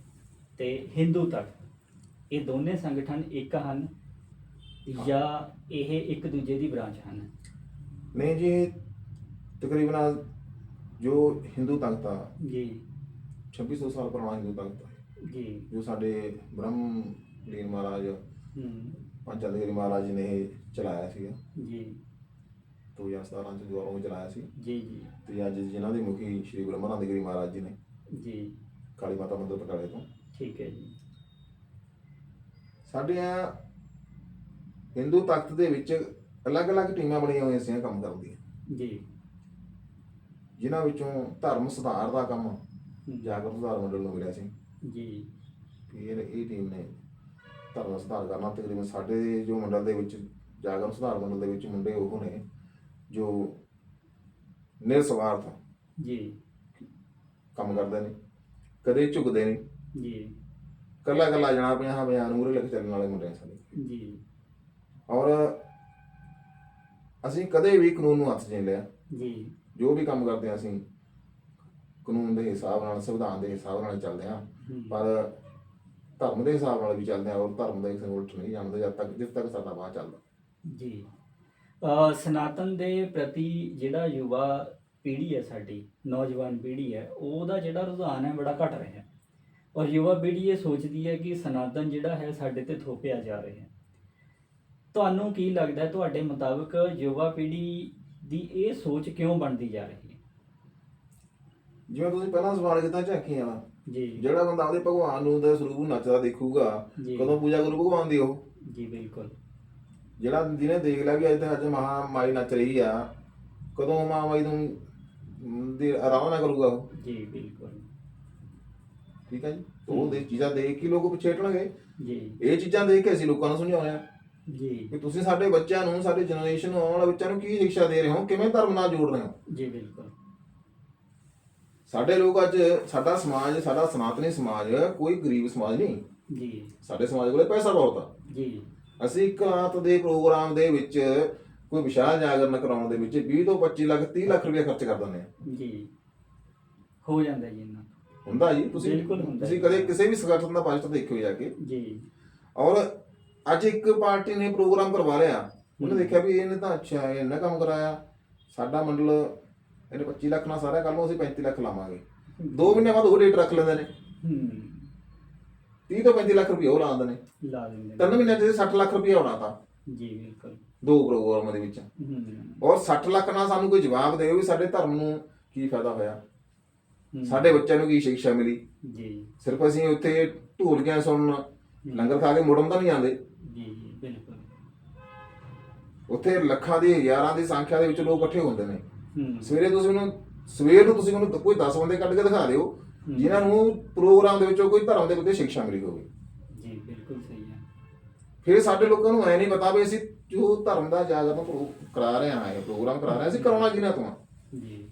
ਤੇ ਹਿੰਦੂ ਤੱਕ ਇਹ ਦੋਨੇ ਸੰਗਠਨ ਇੱਕ ਹਨ ਜਾਂ ਇਹ ਇੱਕ ਦੂਜੇ ਦੀ ਬ੍ਰਾਂਚ ਹਨ? ਨਹੀਂ ਜੀ ਤਕਰੀਬਨ ਜੋ ਹਿੰਦੂ ਤਖਤ ਆ ਜੀ। 2600 ਸਾਲ ਪੁਰਾਣਾ ਹਿੰਦੂ ਤਖਤ ਹੈ ਜੀ। ਜੋ ਸਾਡੇ ਬ੍ਰਹਮ ਲੀਨ ਮਹਾਰਾਜ ਹੂੰ। ਪੰਚਾਦਗਿਰੀ ਮਹਾਰਾਜ ਜੀ ਨੇ ਇਹ ਚਲਾਇਆ ਸੀਗਾ। ਜੀ। 2017 ਚ ਦੁਆਰਾ ਉਹ ਚਲਾਇਆ ਸੀ। ਜੀ ਜੀ। ਤੇ ਅੱਜ ਜਿਨ੍ਹਾਂ ਦੇ ਮੁਖੀ ਸ਼੍ਰੀ ਗੁਰੂ ਅਮਰਨਾਥ ਗਿਰੀ ਮਹਾਰਾਜ ਜੀ ਨੇ ਜੀ। ਕਾਲੀ ਮਾਤਾ ਮੰਦਿਰ ਪਟਾਲੇ ਤੋਂ। ਠੀਕ ਹੈ ਜੀ। ਸਾਡੀਆਂ ਹਿੰਦੂ ਤਖਤ ਦੇ ਵਿੱਚ ਅਲੱਗ-ਅਲੱਗ ਟੀਮਾਂ ਬਣੀਆਂ ਹੋਈਆਂ ਸੀ ਕੰਮ ਕਰਨ ਦੀਆਂ। ਜੀ। ਜਿਨ੍ਹਾਂ ਵਿੱਚੋਂ ਧਰਮ ਸੁਧਾਰ ਦਾ ਕੰਮ ਹੂੰ, ਜਾਗਰਤ ਸੁਧਾਰ ਮੰਡਲ ਨੂੰ ਮਿਲਿਆ ਸੀ। ਜੀ। ਫਿਰ ਇਹ ਟੀਮ ਨੇ ਧਰਮ ਸੁਧਾਰ ਕਰਨਾ ਤਕਰੀਬਨ ਸਾਡੇ ਜੋ ਮੰਡਲ ਦੇ ਵਿੱਚ ਜਾਗਰਤ ਸੁਧਾਰ ਮੰਡਲ ਦੇ ਵਿੱਚ ਮੁੰਡੇ ਉਹ ਨੇ ਜੋ ਨਿਰਸਵਾਰਥ ਜੀ। ਕੰਮ ਕਰਦੇ ਨੇ ਕਦੇ ਝੁਕਦੇ ਨਹੀਂ। ਜੀ। ਕੱਲਾ ਕੱਲਾ ਜਣਾ ਪਿਆ ਹਾਂ ਬਿਆਨ ਮੂਰੇ ਲਿਖ ਚੱਲਣ ਵਾਲੇ ਮੁੰਡੇ ਆ ਸਾਡੇ ਜੀ। ਔਰ ਅਸੀਂ ਕਦੇ ਵੀ ਕਾਨੂੰਨ ਨੂੰ ਹੱਥ ਨਹੀਂ ਲਿਆ। ਜੀ। ਜੋ ਵੀ ਕੰਮ ਕਰਦੇ ਹਾਂ ਅਸੀਂ ਕਾਨੂੰਨ ਦੇ ਹਿਸਾਬ ਨਾਲ ਸੰਵਿਧਾਨ ਦੇ ਹਿਸਾਬ ਨਾਲ ਚੱਲਦੇ ਹੂੰ, ਪਰ ਧਰਮ ਦੇ ਹਿਸਾਬ ਨਾਲ ਵੀ ਚੱਲਦੇ ਹਾਂ ਔਰ ਧਰਮ ਦਾ ਕਿਸੇ ਨੂੰ ਉਲਟ ਨਹੀਂ ਜਾਣਦੇ ਜਦ ਤੱਕ ਜਿਸ ਤੱਕ ਸਾਡਾ ਬਾਹ ਚੱਲਦਾ। ਜੀ। ਅ, ਸਨਾਤਨ ਦੇ ਪ੍ਰਤੀ ਜਿਹੜਾ ਯੁਵਾ ਪੀੜ੍ਹੀ ਹੈ ਸਾਡੀ ਨੌਜਵਾਨ ਪੀੜ੍ਹੀ ਹੈ ਉਹਦਾ ਜਿਹੜਾ ਰੁਝਾਨ ਹੈ ਬੜਾ ਘਟ ਰਿਹਾ। ਹੈ ਔਰ ਯੁਵਾ ਪੀੜ੍ਹੀ ਇਹ ਸੋਚਦੀ ਹੈ ਕਿ ਸਨਾਤਨ ਜਿਹੜਾ ਹੈ ਸਾਡੇ ਤੇ ਥੋਪਿਆ ਜਾ ਰਿਹਾ ਹੈ। ਤੁਹਾਨੂੰ ਕੀ ਲੱਗਦਾ ਹੈ ਤੁਹਾਡੇ ਮੁਤਾਬਕ ਯੁਵਾ ਪੀੜ੍ਹੀ ਦੀ ਇਹ ਸੋਚ ਕਿਉਂ ਬਣਦੀ ਜਾ ਰਹੀ ਹੈ? ਜਿਵੇਂ ਤੁਸੀਂ ਪਹਿਲਾਂ ਸਵਾਲ ਕੀਤਾ ਝਾਕੀਆਂ ਵਾਲਾ ਜੀ। ਜਿਹੜਾ ਬੰਦਾ ਆਪਦੇ ਭਗਵਾਨ ਨੂੰ ਦੇ ਸਰੂਪ ਨੂੰ ਨੱਚਦਾ ਦੇਖੂਗਾ ਜੀ। ਕਦੋਂ ਪੂਜਾ ਕਰੂ ਭਗਵਾਨ ਦੀ ਉਹ? ਜੀ ਬਿਲਕੁਲ। ਜਿਹੜਾ ਜਿਹਨੇ ਦੇਖ ਲਿਆ ਵੀ ਅੱਜ ਤੇ ਅੱਜ ਮਹਾ ਮਾਈ ਨੱਚ ਰਹੀ ਆ ਕਦੋਂ ਮਾਂ ਮਾਈ ਨੂੰ ਦੇ ਆਰਾਮ ਨਾਲ ਕਰੂਗਾ ਉਹ? ਜੀ ਬਿਲਕੁਲ। ਠੀਕ ਹੈ ਜੀ? ਉਹ ਦੇ ਚੀਜ਼ਾਂ ਦੇਖ ਕੇ ਲੋਕ ਪਿੱਛੇ ਹਟਣਗੇ। ਜੀ। ਇਹ ਚੀਜ਼ਾਂ ਦੇਖ ਕੇ ਅਸੀਂ ਲੋਕਾਂ ਨੂੰ ਸਮਝਾਉਂਦੇ ਆ। ਜੀ। ਕਿ ਤੁਸੀਂ ਸਾਡੇ ਬੱਚਿਆਂ ਨੂੰ ਸਾਡੇ ਜਨਰੇਸ਼ਨ ਆਉਣ ਵਾਲੇ ਬੱਚਿਆਂ ਨੂੰ ਕੀ ਸਿੱਖਿਆ ਦੇ ਰਹੇ ਹੋ? ਕਿਵੇਂ ਧਰਮ ਨਾਲ ਜੋੜ ਰਹੇ ਹੋ? ਜੀ ਬਿਲਕੁਲ। ਸਾਡੇ ਲੋਕ ਅੱਜ ਸਾਡਾ ਸਮਾਜ ਸਾਡਾ ਸਨਾਤਨੀ ਸਮਾਜ ਕੋਈ ਗਰੀਬ ਸਮਾਜ ਨਹੀਂ। ਜੀ। ਸਾਡੇ ਸਮਾਜ ਕੋਲੇ ਪੈਸਾ ਬਹੁਤ ਆ। ਜੀ। ਅਸੀਂ ਇੱਕ ਰਾਤ ਦੇ ਪ੍ਰੋਗਰਾਮ ਦੇ ਵਿੱਚ ਕੋਈ ਵਿਸ਼ਾਲ ਜਾਗਰਣ ਕਰਾਉਣ ਦੇ ਵਿੱਚ 20 ਤੋਂ 25 ਲੱਖ 30 ਲੱਖ ਰੁਪਏ ਖਰਚ ਕਰ ਦਿੰਦੇ ਆ। ਜੀ। ਹੋ ਜਾਂਦਾ ਜੀ ਇਹਨਾਂ ਹੁੰਦਾ ਜੀ ਤੁਸੀਂ ਬਿਲਕੁਲ ਹੁੰਦਾ ਤੁਸੀਂ। ਕਦੇ ਕਿਸੇ ਵੀ ਸੰਗਠਨ ਦਾ ਪਾਸਟਰ ਦੇਖਿਓ ਜਾ ਕੇ। ਜੀ। ਔਰ ਅੱਜ ਇੱਕ ਪਾਰਟੀ ਨੇ ਪ੍ਰੋਗਰਾਮ ਕਰਵਾ ਲਿਆ। ਉਹਨੇ ਦੇਖਿਆ ਵੀ ਇਹਨੇ ਤਾਂ ਅੱਛਾ ਇਹ ਇੰਨਾ ਕੰਮ ਕਰਾਇਆ। ਸਾਡਾ ਮੰਡਲ ਇਹਨੇ 25 ਲੱਖ ਨਾਲ ਸਾਰਾ ਕੱਲ ਨੂੰ ਅਸੀਂ 35 ਲੱਖ ਲਾਵਾਂਗੇ। 2 ਮਹੀਨੇ ਬਾਅਦ ਉਹ ਡੇਟ ਰੱਖ ਲੈਂਦੇ ਨੇ। ਹੂੰ। 30 ਤੋਂ 35 ਲੱਖ ਰੁਪਏ ਉਹ ਲਾ ਦਿੰਦੇ ਨੇ। ਲਾ ਦਿੰਦੇ ਨੇ। ਤਿੰਨ ਮਹੀਨਿਆਂ 'ਚ 60 ਲੱਖ ਰੁਪਏ ਆਉਣਾ ਤਾਂ। ਜੀ ਬਿਲਕੁਲ। ਦੋ ਪ੍ਰੋਗਰਾਮਾਂ ਦੇ ਵਿੱਚ। ਹੂੰ। ਔਰ 60 ਲੱਖ ਨਾਲ ਸਾਨੂੰ ਕੋਈ ਜਵਾਬ ਦਿਓ ਵੀ ਸਾਡੇ ਧਰਮ ਨੂੰ ਕੀ ਫਾਇਦਾ ਹੋਇਆ। ਹੂੰ। ਸਾਡੇ ਬੱਚਿਆਂ ਨੂੰ ਕੀ ਸਿੱਖਿਆ ਮਿਲੀ। ਜੀ। ਸਿਰਫ ਅਸੀਂ ਉੱਥੇ ਢੋਲਕਿਆਂ ਸੁਣਨ ਲੰਗਰ ਖਾ ਕੇ ਮੁੜਨ ਤਾਂ ਨਹੀਂ ਜਾਂਦੇ ਜੀ ਜੀ ਬਿਲਕੁਲ। ਉੱਥੇ ਲੱਖਾਂ ਦੀ ਹਜ਼ਾਰਾਂ ਦੀ ਸੰਖਿਆ ਦੇ ਵਿੱਚ ਲੋਕ ਇਕੱਠੇ ਹੁੰਦੇ ਨੇ। ਸਵੇਰੇ ਤੁਸੀਂ ਮੈਨੂੰ ਸਵੇਰ ਨੂੰ ਤੁਸੀਂ ਮੈਨੂੰ ਕੋਈ 10 ਬੰਦੇ ਕੱਢ ਕੇ ਦਿਖਾ ਦਿਓ। ਜਿਨ੍ਹਾਂ ਨੂੰ ਪ੍ਰੋਗਰਾਮ ਦੇ ਵਿੱਚੋਂ ਕੋਈ ਧਰਮ ਦੇ ਉੱਤੇ ਸਿੱਖਿਆ ਮਿਲੀ ਹੋਵੇ। ਜੀ ਬਿਲਕੁਲ ਸਹੀ ਹੈ। ਫਿਰ ਸਾਡੇ ਲੋਕਾਂ ਨੂੰ ਐ ਨਹੀਂ ਪਤਾ ਵੀ ਅਸੀਂ ਜੋ ਧਰਮ ਦਾ ਜਾਗਰਣ ਕਰਾ ਰਹੇ ਹਾਂ ਇਹ ਪ੍ਰੋਗਰਾਮ ਕਰਾ ਰਹੇ ਹਾਂ ਅਸੀਂ ਕਰਾਉਣਾ ਕਿਹਨਾਂ ਤੋਂ ਆ? ਜੀ।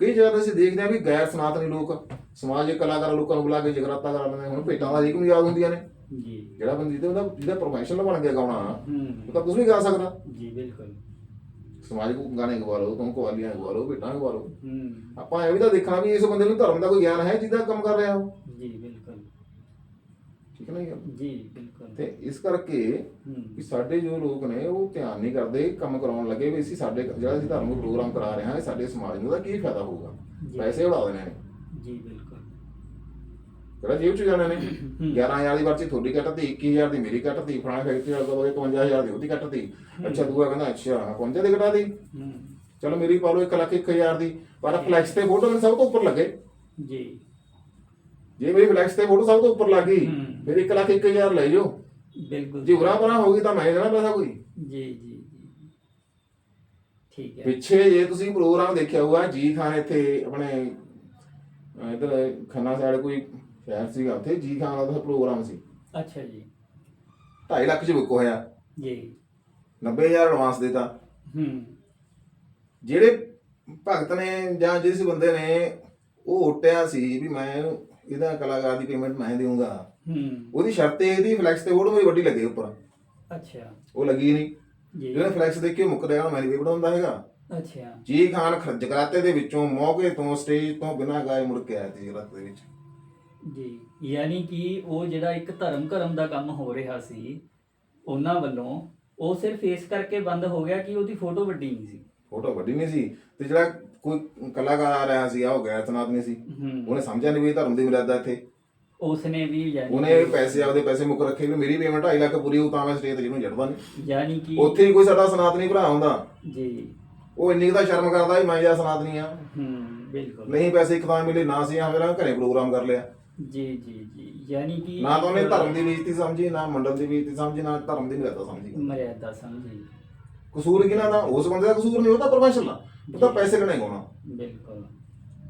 ਕਈ ਜਗ੍ਹਾ ਤੇ ਅਸੀਂ ਦੇਖਦੇ ਹਾਂ ਵੀ ਗੈਰ ਸਨਾਤਨੀ ਲੋਕ ਸਮਾਜਿਕ ਕਲਾਕਾਰ ਲੋਕਾਂ ਨੂੰ ਬੁਲਾ ਕੇ ਜਗਰਾਤਾ ਕਰਾ ਲੈਂਦੇ ਹੁਣ ਭੇਟਾਂ ਦਾ ਇੱਕ ਨੂੰ ਯਾਦ ਹੁੰਦੀਆਂ ਨੇ? ਜੀ। ਜਿਹੜਾ ਬੰਦੀ ਤੇ ਉਹਦਾ ਜਿਹਦਾ ਪ੍ਰੋਫੈਸ਼ਨਲ ਬਣ ਗਿਆ ਗਾਉਣਾ ਹੂੰ। ਉਹ ਤਾਂ ਕੁਝ ਵੀ ਗਾ ਸਕਦਾ। ਜੀ ਬਿਲਕੁਲ। ਸਮਾਜਿਕ ਗਾਣੇ ਗਵਾ ਲਓ ਤੁਮ ਕਵਾਲੀਆਂ ਗਵਾ ਲਓ ਭੇਟਾਂ ਗਵਾ ਲਓ। ਹੂੰ। ਆਪਾਂ ਇਹ ਵੀ ਤਾਂ ਦੇਖਣਾ ਵੀ ਇਸ ਬੰਦੇ ਨੂੰ ਧਰਮ ਦਾ ਕੋਈ ਗਿਆਨ ਹੈ ਜਿਹਦਾ ਕੰਮ ਕਰ ਰਿਹਾ ਉਹ। ਜੀ ਬਿਲਕੁਲ। ਠੀਕ ਹੈ ਨਾ ਇਹ ਗੱਲ? ਜੀ ਬਿਲਕੁਲ। ਤੇ ਇਸ ਕਰਕੇ ਵੀ ਸਾਡੇ ਜੋ ਲੋਕ ਨੇ ਉਹ ਧਿਆਨ ਨਹੀਂ ਕਰਦੇ ਕੰਮ ਕਰਾਉਣ ਲੱਗੇ ਵੀ ਅਸੀਂ ਸਾਡੇ ਜਿਹੜਾ ਅਸੀਂ ਧਰਮ ਪ੍ਰੋਗਰਾਮ ਕਰਾ ਰਹੇ ਹਾਂ ਇਹ ਸਾਡੇ ਸਮਾਜ ਨੂੰ ਦਾ ਕੀ ਫਾਇਦਾ ਹੋਊਗਾ। ਪੈਸੇ ਉਡਾ ਦੇਣੇ ਨੇ। ਜੀ ਬਿਲਕੁਲ। ਜਿਹੜਾ ਜੇਬ ਚ ਜਾਣੇ ਨੇ। ਹੂੰ। 11000 ਦੀ ਵਰਤੀ ਤੁਹਾਡੀ ਕੱਟਤੀ 21000 ਦੀ ਮੇਰੀ ਕੱਟਤੀ ਫਲਾਣਾ ਫੈਕਟਰੀ ਵਾਲਾ ਕੋਲ 51000 ਦੀ ਉਹਦੀ ਕੱਟਤੀ। ਅੱਛਾ ਦੂਆ ਕਹਿੰਦਾ ਅੱਛਾ 55 ਦੀ ਕਟਾ ਦੀ ਹੂੰ। ਚਲੋ ਮੇਰੀ ਪਾ ਲਓ 1 ਲੱਖ 1000 ਦੀ। ਪਰ ਫਲੈਕਸ ਤੇ ਫੋਟੋ ਸਭ ਤੋਂ ਉੱਪਰ ਲੱਗੇ। ਜੀ। ਜੇ ਮੇਰੀ ਫਲੈਕਸ ਤੇ ਫੋਟੋ ਸਭ ਤੋਂ ਉੱਪਰ ਲੱਗ ਗਈ। ਫਿਰ 1 ਲੱਖ 1000 ਲੈ ਜਾਓ। ਬਿਲਕੁਲ। ਜੇ ਉਰਾ ਪਰਾਂ ਹੋ ਗਈ ਤਾਂ ਮੈਂ ਦੇਣਾ ਪੈਸਾ ਕੋਈ। ਜੀ ਜੀ ਠੀਕ ਹੈ। ਪਿੱਛੇ ਜੇ ਤੁਸੀਂ ਪ੍ਰੋਗਰਾਮ ਦੇਖਿਆ ਹੋਊਗਾ ਜੀ ਖਾਨ ਇੱਥੇ ਆਪਣੇ ਇੱਧਰ ਖੰਨਾ ਸਾਈਡ ਕੋਈ ਸ਼ਹਿਰ ਸੀਗਾ ਉੱਥੇ ਜੀ ਖਾਨ ਦਾ ਪ੍ਰੋਗਰਾਮ ਸੀ। ਅੱਛਾ ਜੀ। 2.5 ਲੱਖ ਚ ਬੁੱਕ ਹੋਇਆ। ਜੀ। 90000 ਐਡਵਾਂਸ ਦਿੱਤਾ। ਹੂੰ। ਜਿਹੜੇ ਭਗਤ ਨੇ ਜਾਂ ਜਿਸ ਬੰਦੇ ਨੇ ਉਹ ਉੱਟਿਆ ਸੀ ਵੀ ਮੈਂ ਇਹਦਾ ਕਲਾਕਾਰ ਦੀ ਪੇਮੈਂਟ ਮੈਂ ਦੇਵਾਂਗਾ ਹੂੰ। ਉਹਦੀ ਸ਼ਰਤ ਇਹ ਇਹਦੀ ਫਲੈਕਸ ਤੇ ਫੋਟੋ ਮੇਰੀ ਵੱਡੀ ਲੱਗੇ ਉੱਪਰ। ਅੱਛਾ। ਉਹ ਲੱਗੀ ਨਹੀਂ। ਜਿਹੜਾ ਫਲੈਕਸ ਦੇਖ ਕੇ ਮੁੱਕ ਰਿਹਾ ਮੈਂ ਵੀ ਬਣਾਉਂਦਾ ਹੈਗਾ। ਅੱਛਾ। ਜੀ ਖਾਨ ਜਗਰਾਤੇ ਦੇ ਵਿੱਚੋਂ ਮੌਕੇ ਤੋਂ ਸਟੇਜ ਤੋਂ ਬਿਨਾਂ ਗਾਏ ਮੁੜ ਕੇ ਆਇਆ ਸੀ ਜਗਰਾਤੇ ਦੇ ਵਿੱਚ। ਜੀ ਯਾਨੀ ਕਿ ਉਹ ਜਿਹੜਾ ਇੱਕ ਧਰਮ ਕਰਮ ਦਾ ਕੰਮ ਹੋ ਰਿਹਾ ਸੀ ਉਹਨਾਂ ਵੱਲੋਂ ਉਹ ਸਿਰਫ ਇਸ ਕਰਕੇ ਬੰਦ ਹੋ ਗਿਆ ਕਿ ਉਹਦੀ ਫੋਟੋ ਵੱਡੀ ਨਹੀਂ ਸੀ। ਫੋਟੋ ਵੱਡੀ ਨਹੀਂ ਸੀ ਤੇ ਜਿਹੜਾ ਕੋਈ ਕਲਾਕਾਰ ਆ ਰਿਹਾ ਸੀ ਆ ਉਹ ਗੈਰ ਸਨਾਤਨੀ ਸੀ ਹੂੰ। ਉਹਨੇ ਸਮਝਿਆ ਨਹੀਂ ਵੀ ਇਹ ਧਰਮ ਦੀ ਮਰਿਆਦਾ ਇੱਥੇ। ਉਸਨੇ ਵੀ ਯਾਨੀ ਉਹਨੇ ਪੈਸੇ ਆਪਦੇ ਪੈਸੇ ਮੁੱਕ ਰੱਖੇ ਵੀ ਮੇਰੀ ਪੇਮੈਂਟ 2.5 ਲੱਖ ਪੂਰੀ ਹੋ ਤਾਂ ਮੈਂ ਸਟੇਜ ਤੇ ਜਿਹਨੂੰ ਨਹੀਂ ਯਾਨੀ ਕਿ ਉੱਥੇ ਹੀ ਕੋਈ ਸਾਡਾ ਸਨਾਤਨੀ ਭਰਾ ਹੁੰਦਾ। ਜੀ। ਉਹ ਇੰਨੀ ਕੁ ਤਾਂ ਸ਼ਰਮ ਕਰਦਾ ਵੀ ਮੈਂ ਜਾਂ ਸਨਾਤਨੀ ਆ। ਹੂੰ ਬਿਲਕੁਲ। ਨਹੀਂ ਪੈਸੇ ਇੱਕ ਤਾਂ ਮਿਲੇ ਨਾ ਸੀ ਆ ਮੇਰਾ ਘਰੇ ਪ੍ਰੋਗਰਾਮ ਕਰ ਲਿਆ। ਜੀ ਜੀ ਜੀ। ਯਾਨੀ ਕਿ ਨਾ ਤਾਂ ਉਹਨੇ ਧਰਮ ਦੀ ਬੇਇੱਜ਼ਤੀ ਸਮਝੀ ਨਾ ਮੰਡਲ ਦੀ ਬੇਇੱਜ਼ਤੀ ਸਮਝੀ ਨਾ ਧਰਮ ਦੀ ਮਰਿਆਦਾ ਸਮਝੀ। ਮਰਿਆਦਾ ਸਮਝੀ। ਕਸੂਰ ਕਿਹਨਾਂ ਦਾ? ਉਸ ਬੰਦੇ ਦਾ ਕਸੂਰ ਨਹੀਂ ਉਹ ਤਾਂ ਪ੍ਰੋਫੈਸ਼ਨਲ ਆ। ਉਹ ਤਾਂ ਪੈਸੇ ਲੈਣੇ ਗਾਉਣਾ ਬਿਲਕੁਲ।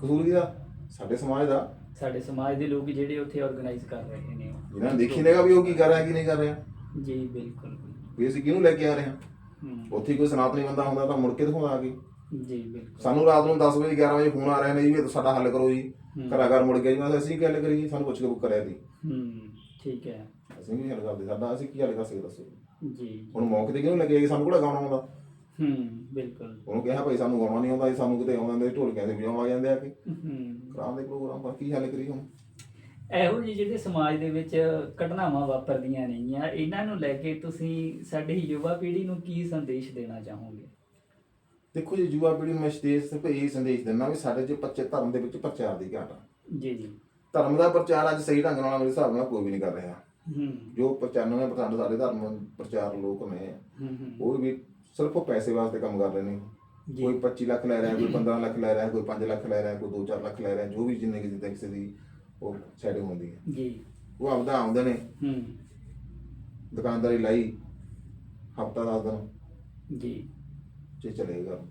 ਕਸੂਰ ਕਿਹਦਾ? ਸਾਡੇ ਸਮਾਜ ਦਾ। ਸਾਡੇ ਸਮਾਜ ਦੇ ਲੋਕ ਜਿਹੜੇ ਉੱਥੇ ਆਰਗੇਨਾਈਜ਼ ਕਰ ਰਹੇ ਨੇ ਉਹ। ਇਹਨਾਂ ਨੇ ਦੇਖੀ ਨੇਗਾ ਵੀ ਉਹ ਕੀ ਕਰ ਰਿਹਾ ਕੀ ਨਹੀਂ ਕਰ ਰਿਹਾ। ਜੀ ਬਿਲਕੁਲ ਵੀ ਅਸੀਂ ਕਿਹਨੂੰ ਲੈ ਕੇ ਆ ਰਹੇ ਹਾਂ? ਉੱਥੇ ਕੋਈ ਸਨਾਤਨੀ ਬੰਦਾ ਹੁੰਦਾ ਤਾਂ ਮੁੜ ਕੇ ਦਿਖਾਉਂਦਾ ਆ ਕੇ। ਜੀ ਬਿਲਕੁਲ। ਸਾਨੂੰ ਰਾਤ ਨੂੰ 10 ਵਜੇ 11 ਵਜੇ ਫੋਨ ਆ ਰਹੇ ਨੇ ਜੀ ਵੀ ਸਾਡਾ ਹੱਲ ਕਰੋ ਜੀ। ਘਰਾਂ ਘਰ ਮੁੜ ਗਿਆ ਜੀ ਮੈਂ ਕਿਹਾ ਅਸੀਂ ਕੀ ਹੱਲ ਕਰੀਏ? ਸਾਨੂੰ ਪੁੱਛ ਕੇ ਬੁੱਕ ਕਰਿਆ ਸੀ। ਹੂੰ ਠੀਕ ਹੈ। ਅਸੀਂ ਵੀ ਹੱਲ ਕਰਦੇ। ਸਾਡਾ ਅਸੀਂ ਕੀ ਹੱਲ ਕਰ ਸਕਦੇ ਦੱਸੋ ਜੀ? ਹੁਣ ਮੌਕੇ ਤੇ ਕਿਹਨੂੰ ਲੱਗਿਆ ਜੀ ਸਾਨੂੰ ਕਿਹੜਾ ਗਾਉਣਾ ਆਉਂਦਾ? ਹੂੰ ਬਿਲਕੁਲ। ਉਹਨੂੰ ਕਿਹਾ ਭਾਈ ਸਾਨੂੰ ਗਾਉਣਾ ਨਹੀਂ ਆਉਂਦਾ ਜੀ ਸਾਨੂੰ ਕਿਤੇ ਆਉਂਦਾ ਨੇ ਢੋਲਕਿਆਂ ਦੇ ਵਜਾਉਣ ਆ ਜਾਂਦੇ ਆ ਕੇ। ਹੂੰ ਕਰਾਉਣ ਦੇ ਪ੍ਰੋਗਰਾਮ ਪਰ ਕੀ ਹੱਲ ਕਰੀਏ ਹੁਣ? ਇਹੋ ਜਿਹੇ ਜਿਹੜੇ ਸਮਾਜ ਦੇ ਵਿੱਚ ਘਟਨਾਵਾਂ ਵਾਪਰਦੀਆਂ ਨੇਗੀਆਂ ਇਹਨਾਂ ਨੂੰ ਲੈ ਕੇ ਤੁਸੀਂ ਸਾਡੀ ਯੁਵਾ ਪੀੜ੍ਹੀ ਨੂੰ ਕੀ ਸੰਦੇਸ਼ ਦੇਣਾ ਚਾਹੋਗੇ? ਦੇਖੋ ਜੀ ਯੁਵਾ ਪੀੜ੍ਹੀ ਮੈਂ ਤੇ ਇਹ ਸੰਦੇਸ਼ ਦਿੰਦਾ ਵੀ ਸਾਡੇ 'ਚ ਬੱਚੇ ਧਰਮ ਦੇ ਵਿੱਚ ਪ੍ਰਚਾਰ ਦੀ ਘਾਟ ਆ। ਜੀ ਜੀ। ਧਰਮ ਦਾ ਪ੍ਰਚਾਰ ਅੱਜ ਸਹੀ ਢੰਗ ਨਾਲ ਮੇਰੇ ਹਿਸਾਬ ਨਾਲ ਕੋਈ ਵੀ ਨਹੀਂ ਕਰ ਰਿਹਾ। ਹੂੰ। ਜੋ 95% ਸਾਡੇ ਧਰਮ ਪ੍ਰਚਾਰ ਲੋਕ ਨੇ। ਉਹ ਵੀ ਸਿਰਫ ਉਹ ਪੈਸੇ ਵਾਸਤੇ ਕੰਮ ਕਰ ਰਹੇ ਨੇ। ਜੀ। ਕੋਈ 25 ਲੱਖ ਲੈ ਰਿਹਾ ਕੋਈ 15 ਲੱਖ ਲੈ ਰਿਹਾ ਕੋਈ 5 ਲੱਖ ਲੈ ਰਿਹਾ ਕੋਈ 2-4 ਲੱਖ ਲੈ ਰਿਹਾ ਜੋ ਵੀ ਜਿੰਨੇ ਕਿਸੇ ਕਿਸੇ ਦੀ ਉਹ ਸੈਟਿੰਗ ਹੁੰਦੀ ਹੈ। ਜੀ। ਉਹ ਆਪਦਾ ਆਉਂਦੇ ਨੇ। ਹੂੰ। ਦੁਕਾਨਦਾਰੀ ਲਾਈ ਹਫਤਾ ਦਸ ਦਿਨ। ਜੀ। ਚ ਚਲੇਗਾ।